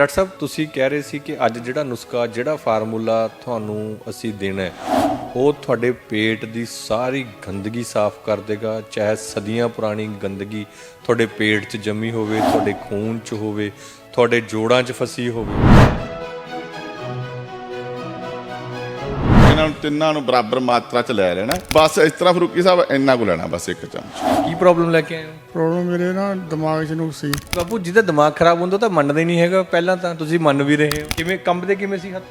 Doctor ਸਾਹਿਬ, ਤੁਸੀਂ ਕਹਿ ਰਹੇ ਸੀ ਕਿ ਅੱਜ ਜਿਹੜਾ ਨੁਸਖਾ, ਜਿਹੜਾ ਫਾਰਮੂਲਾ ਤੁਹਾਨੂੰ ਅਸੀਂ ਦੇਣਾ ਹੈ, ਉਹ ਤੁਹਾਡੇ ਪੇਟ ਦੀ ਸਾਰੀ ਗੰਦਗੀ ਸਾਫ਼ ਕਰ ਦੇਗਾ, ਚਾਹੇ ਸਦੀਆਂ ਪੁਰਾਣੀ ਗੰਦਗੀ ਤੁਹਾਡੇ ਪੇਟ 'ਚ ਜੰਮੀ ਹੋਵੇ, ਤੁਹਾਡੇ ਖੂਨ 'ਚ ਹੋਵੇ, ਤੁਹਾਡੇ ਜੋੜਾਂ 'ਚ ਫਸੀ ਹੋਵੇ। ਤਿੰਨਾਂ ਨੂੰ ਬਰਾਬਰ ਮਾਤਰਾ ਚ ਲੈ ਲੈਣਾ। ਬਸ ਇਸ ਤਰ੍ਹਾਂ ਫਰੂਕੀ ਸਾਹਿਬ ਇੰਨਾ ਕੁ ਲੈਣਾ ਬਸ ਇੱਕ ਚਮਚ। ਕੀ ਪ੍ਰੋਬਲਮ ਲੈ ਕੇ ਆਏ ਹੋ? ਪ੍ਰੋਬਲਮ ਮੇਰੇ ਨਾ ਦਿਮਾਗ 'ਚ ਨੂੰ ਸੀ। ਬਾਪੂ ਜਿਹਦਾ ਦਿਮਾਗ ਖਰਾਬ ਹੁੰਦਾ ਤਾਂ ਮੰਨਦਾ ਨਹੀਂ ਹੈਗਾ। ਪਹਿਲਾਂ ਤਾਂ ਤੁਸੀਂ ਮੰਨ ਵੀ ਰਹੇ ਹੋ। ਕਿਵੇਂ ਕੰਬਦੇ ਕਿਵੇਂ ਸੀ ਹੱਥ?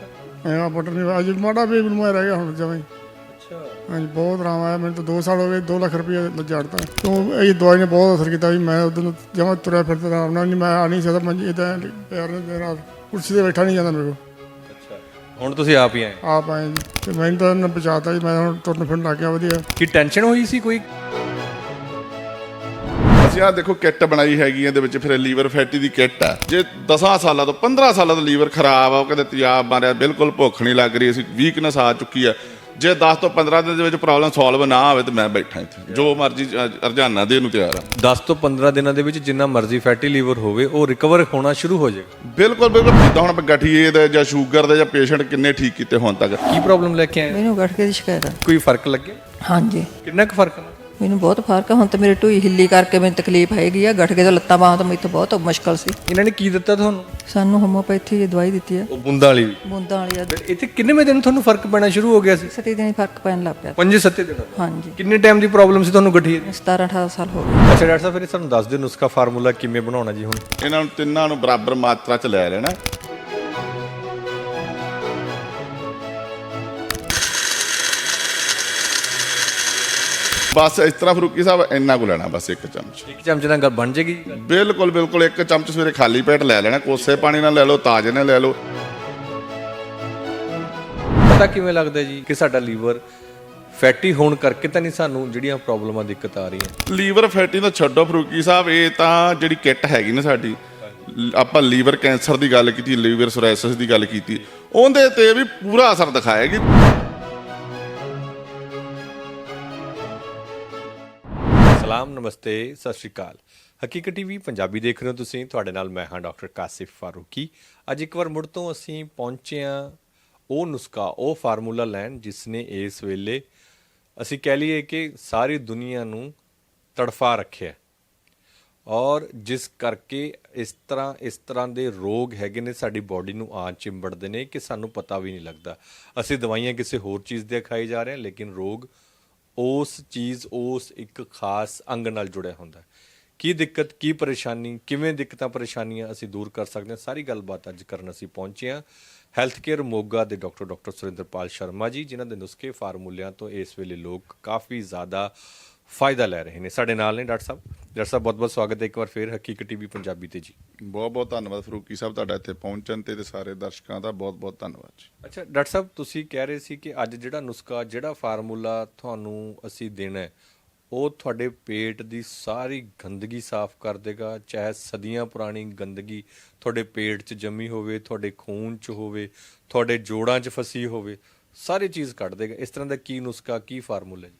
ਐਂ ਬਟਨ ਨਹੀਂ ਅੱਜ ਮਾੜਾ ਵੀ ਮੈਨੂੰ ਰਹਿ ਗਿਆ ਹੁਣ ਜਮਾਂ ਹੀ। ਅੱਛਾ। ਹਾਂਜੀ ਬਹੁਤ ਆਰਾਮ ਆਇਆ। ਮੈਨੂੰ ਤਾਂ 2 ਸਾਲ ਹੋ ਗਏ 2 ਲੱਖ ਰੁਪਏ ਲਜਾੜਤਾ ਤੋਂ ਇਹ ਦਵਾਈ ਨੇ ਬਹੁਤ ਅਸਰ ਕੀਤਾ ਵੀ ਮੈਂ ਉਦੋਂ ਜਮਾਂ ਤੁਰਿਆ ਫਿਰਦਾ ਆਰਾਮ ਨਾਲ। ਨਹੀਂ ਮੈਂ ਆ ਨਹੀਂ ਸਕਦਾ। ਮੰਜੀ ਇਦਾਂ ਪਿਆਰ ਦੇ ਨਾਲ ਕੁਰਸੀ ਤੇ ਬੈਠਾ ਨਹੀਂ ਜਾਂਦਾ ਮੇਰੇ ਕੋਲ। ਹੁਣ ਤੁਸੀਂ ਆਪ ਹੀ ਆਏ। ਆਪ ਆਏ ਜੀ। ਤੇ ਮੈਨੂੰ ਤਾਂ ਇਹਨਾਂ ਬਚਾਤਾ ਜੀ ਮੈਂ ਹੁਣ ਤੁਰਨ ਫਿਰਨ ਲੱਗ ਗਿਆ ਵਧੀਆ। ਕੀ ਟੈਨਸ਼ਨ ਹੋਈ ਸੀ ਕੋਈ? ਅਸੀਂ ਆਹ ਦੇਖੋ ਕਿੱਟ ਬਣਾਈ ਹੈਗੀ ਇਹਦੇ ਵਿੱਚ ਫਿਰ ਲੀਵਰ ਫੈਟੀ ਦੀ ਕਿੱਟ ਆ। ਜੇ 10 ਸਾਲਾਂ ਤੋਂ 15 ਸਾਲਾਂ ਤੋਂ ਲੀਵਰ ਖਰਾਬ ਆ ਉਹ ਕਹਿੰਦੇ ਤਿਆਬ ਮਾਰਿਆ ਬਿਲਕੁਲ ਭੁੱਖ ਨਹੀਂ ਲੱਗ ਰਹੀ ਅਸੀਂ ਵੀਕਨੈਸ ਆ ਚੁੱਕੀ ਆ। ਜੇ 10 ਤੋਂ 15 ਦਿਨ ਦੇ ਵਿੱਚ ਪ੍ਰੋਬਲਮ ਸੋਲਵ ਨਾ ਹੋਵੇ ਤਾਂ ਮੈਂ ਬੈਠਾ ਇੱਥੇ। ਜੋ ਮਰਜ਼ੀ ਰੁਝਾਨਾਂ ਦੇ ਨੂੰ ਤਿਆਰ ਆ। 10 ਤੋਂ 15 ਦਿਨਾਂ ਦੇ ਵਿੱਚ ਜਿੰਨਾ ਮਰਜ਼ੀ ਫੈਟੀ ਲੀਵਰ ਹੋਵੇ ਉਹ ਰਿਕਵਰ ਹੋਣਾ ਸ਼ੁਰੂ ਹੋ ਜਾਏਗਾ। ਬਿਲਕੁਲ ਬਿਲਕੁਲ। ਜਿੱਦਾਂ ਹੁਣ ਗਠੀਏ ਦੇ ਜਾਂ ਸ਼ੂਗਰ ਦੇ ਜਾਂ ਪੇਸ਼ੈਂਟ ਕਿੰਨੇ ਠੀਕ ਕੀਤੇ ਹੁਣ ਤੱਕ। ਕੀ ਪ੍ਰੋਬਲਮ ਲੈ ਕੇ ਆਏ? ਮੈਨੂੰ ਗਠਕੇ ਦੀ ਸ਼ਿਕਾਇਤ ਆ। ਕੋਈ ਫ਼ਰਕ ਲੱਗੇ ਹਾਂਜੀ। ਕਿੰਨਾ ਕੁ ਫ਼ਰਕ ਹੈ ਮੈਨੂੰ ਬਹੁਤ ਫ਼ਰਕ ਆ। ਹੁਣ ਤਾਂ ਮੇਰੇ ਢੂਈ ਹਿੱਲੀ ਕਰਕੇ ਮੈਨੂੰ ਤਕਲੀਫ ਹੈਗੀ ਆ। ਗਠਕੇ ਤੋਂ ਲੱਤਾਂ ਬਾਹਾਂ ਤੋਂ ਮੈਨੂੰ ਬਹੁਤ ਮੁਸ਼ਕਲ ਸੀ। ਇਹਨਾਂ ਨੇ ਕੀ ਦਿੱਤਾ ਤੁਹਾਨੂੰ? ਸਾਨੂੰ ਹੋਮੋਪੈਥੀ ਦੀ ਦਵਾਈ ਦਿੱਤੀ ਆ। ਉਹ ਬੁੰਦਾਂ ਵਾਲੀ ਵੀ। ਬੂੰਦਾਂ ਵਾਲੀ ਆ। ਇੱਥੇ ਕਿੰਨੇ ਦਿਨ ਤੁਹਾਨੂੰ ਫ਼ਰਕ ਪੈਣਾ ਸ਼ੁਰੂ ਹੋ ਗਿਆ ਸੀ? ਸਤੀ ਦਿਨ ਫ਼ਰਕ ਪੈਣ ਲੱਗ ਪਿਆ। ਪੰਜੇ ਸੱਤੇ ਦਿਨਾਂ। ਦਾ ਹਾਂਜੀ। ਕਿੰਨੇ ਟਾਈਮ ਦੀ ਪ੍ਰੋਬਲਮ ਸੀ ਤੁਹਾਨੂੰ ਗਠੀਏ ਦੀ? 17 18 ਸਾਲ ਹੋ ਗਏ। ਅੱਛਾ ਡਾਕਟਰ ਸਾਹਿਬ ਫਿਰ ਸਾਨੂੰ ਦੱਸ ਦਿਓ ਨੁਸਖਾ ਫਾਰਮੂਲਾ ਕਿਵੇਂ ਬਣਾਉਣਾ ਜੀ ਹੁਣ। ਇਹਨਾਂ ਨੂੰ ਤਿੰਨਾਂ ਨੂੰ ਬਰਾਬਰ ਮਾਤਰਾ ਚ ਲੈ ਲੈਣਾ। ਬਸ ਇਸ ਤਰ੍ਹਾਂ ਫਰੂਕੀ ਸਾਹਿਬ ਇੰਨਾ ਕੁ ਲੈਣਾ ਬਸ ਇੱਕ ਚਮਚ। ਇੱਕ ਚਮਚ ਨਾਲ ਗੱਲ ਬਣ ਜੇਗੀ? ਬਿਲਕੁਲ ਬਿਲਕੁਲ ਇੱਕ ਚਮਚ ਸਵੇਰੇ ਖਾਲੀ ਪੇਟ ਲੈ ਲੈਣਾ ਕੋਸੇ ਪਾਣੀ ਨਾਲ ਲੈ ਲਓ ਤਾਜ਼ੇ ਨਾਲ ਲੈ ਲਓ। ਪਤਾ ਕਿਵੇਂ ਲੱਗਦਾ ਜੀ ਕਿ ਸਾਡਾ ਲੀਵਰ ਫੈਟੀ ਹੋਣ ਕਰਕੇ ਤਾਂ ਨਹੀਂ ਸਾਨੂੰ ਜਿਹੜੀਆਂ ਪ੍ਰੋਬਲਮਾਂ ਦਿੱਕਤ ਆ ਰਹੀਆਂ? ਲੀਵਰ ਫੈਟੀ ਦਾ ਛੱਡੋ ਫਰੂਕੀ ਸਾਹਿਬ ਇਹ ਤਾਂ ਜਿਹੜੀ ਕਿੱਟ ਹੈਗੀ ਨਾ ਸਾਡੀ ਆਪਾਂ ਲੀਵਰ ਕੈਂਸਰ ਦੀ ਗੱਲ ਕੀਤੀ ਲੀਵਰ ਸੋਰਾਇਸਿਸ ਦੀ ਗੱਲ ਕੀਤੀ ਉਹਦੇ ਤੇ ਵੀ ਪੂਰਾ ਅਸਰ ਦਿਖਾਏਗੀ ਸਲਾਮ, ਨਮਸਤੇ, ਸਤਿ ਸ਼੍ਰੀ ਅਕਾਲ। ਹਕੀਕਤ ਟੀਵੀ ਪੰਜਾਬੀ ਦੇਖ ਰਹੇ ਹੋ ਤੁਸੀਂ। ਤੁਹਾਡੇ ਨਾਲ ਮੈਂ ਹਾਂ ਡਾਕਟਰ ਕਾਸਿਫ ਫਾਰੂਕੀ। ਅੱਜ ਇੱਕ ਵਾਰ ਮੁੜ ਤੋਂ ਅਸੀਂ ਪਹੁੰਚੇ ਹਾਂ ਉਹ ਨੁਸਖਾ, ਉਹ ਫਾਰਮੂਲਾ ਲੈਣ ਜਿਸ ਨੇ ਇਸ ਵੇਲੇ ਅਸੀਂ ਕਹਿ ਲਈਏ ਕਿ ਸਾਰੀ ਦੁਨੀਆ ਨੂੰ ਤੜਫਾ ਰੱਖਿਆ ਔਰ ਜਿਸ ਕਰਕੇ ਇਸ ਤਰ੍ਹਾਂ ਇਸ ਤਰ੍ਹਾਂ ਦੇ ਰੋਗ ਹੈਗੇ ਨੇ, ਸਾਡੀ ਬਾਡੀ ਨੂੰ ਆ ਚਿੰਬੜਦੇ ਨੇ ਕਿ ਸਾਨੂੰ ਪਤਾ ਵੀ ਨਹੀਂ ਲੱਗਦਾ। ਅਸੀਂ ਦਵਾਈਆਂ ਕਿਸੇ ਹੋਰ ਚੀਜ਼ ਦੇ ਖਾਈ ਜਾ ਰਹੇ ਹਾਂ, ਲੇਕਿਨ ਰੋਗ ਉਸ ਚੀਜ਼, ਉਸ ਇੱਕ ਖਾਸ ਅੰਗ ਨਾਲ ਜੁੜਿਆ ਹੁੰਦਾ ਹੈ। ਕੀ ਦਿੱਕਤ, ਕੀ ਪਰੇਸ਼ਾਨੀ, ਕਿਵੇਂ ਦਿੱਕਤਾਂ, ਪਰੇਸ਼ਾਨੀਆਂ ਅਸੀਂ ਦੂਰ ਕਰ ਸਕਦੇ ਹਾਂ, ਸਾਰੀ ਗੱਲਬਾਤ ਅੱਜ ਕਰਨ ਅਸੀਂ ਪਹੁੰਚੇ ਹਾਂ। ਹੈਲਥ ਕੇਅਰ ਮੋਗਾ ਦੇ ਡਾਕਟਰ ਡਾਕਟਰ ਸੁਰਿੰਦਰਪਾਲ ਸ਼ਰਮਾ ਜੀ, ਜਿਨ੍ਹਾਂ ਦੇ ਨੁਸਖੇ ਫਾਰਮੂਲਿਆਂ ਤੋਂ ਇਸ ਵੇਲੇ ਲੋਕ ਕਾਫੀ ਜ਼ਿਆਦਾ ਫਾਇਦਾ ਲੈ ਰਹੇ ਨੇ। ਸਾਡੇ ਨਾਲ ਨੇ ਡਾਕਟਰ ਸਾਹਿਬ। ਡਾਕਟਰ ਸਾਹਿਬ ਬਹੁਤ ਬਹੁਤ ਸਵਾਗਤ ਹੈ। ਇੱਕ ਵਾਰ ਫੇਰ ਹਕੀਕਤ ਟੀਵੀ ਪੰਜਾਬੀ ਤੇ ਜੀ। ਬਹੁਤ ਬਹੁਤ ਧੰਨਵਾਦ ਫਰੂਕੀ ਸਾਹਿਬ ਤੁਹਾਡਾ ਇੱਥੇ ਪਹੁੰਚਣ ਤੇ ਤੇ ਸਾਰੇ ਦਰਸ਼ਕਾਂ ਦਾ ਬਹੁਤ ਬਹੁਤ ਧੰਨਵਾਦ ਜੀ। ਅੱਛਾ ਡਾਕਟਰ ਸਾਹਿਬ ਤੁਸੀਂ ਕਹਿ ਰਹੇ ਸੀ ਕਿ ਅੱਜ ਜਿਹੜਾ ਨੁਸਖਾ ਜਿਹੜਾ ਫਾਰਮੂਲਾ ਤੁਹਾਨੂੰ ਅਸੀਂ ਦੇਣਾ ਹੈ ਉਹ ਤੁਹਾਡੇ ਪੇਟ ਦੀ ਸਾਰੀ ਗੰਦਗੀ ਸਾਫ਼ ਕਰ ਦੇਗਾ। ਚਾਹੇ ਸਦੀਆਂ ਪੁਰਾਣੀ ਗੰਦਗੀ ਤੁਹਾਡੇ ਪੇਟ 'ਚ ਜੰਮੀ ਹੋਵੇ ਤੁਹਾਡੇ ਖੂਨ 'ਚ ਹੋਵੇ ਤੁਹਾਡੇ ਜੋੜਾਂ 'ਚ ਫਸੀ ਹੋਵੇ ਸਾਰੀ ਚੀਜ਼ ਕੱਢ ਦੇਗਾ। ਇਸ ਤਰ੍ਹਾਂ ਦਾ ਕੀ ਨੁਸਖਾ ਕੀ ਫਾਰਮੂਲਾ ਹੈ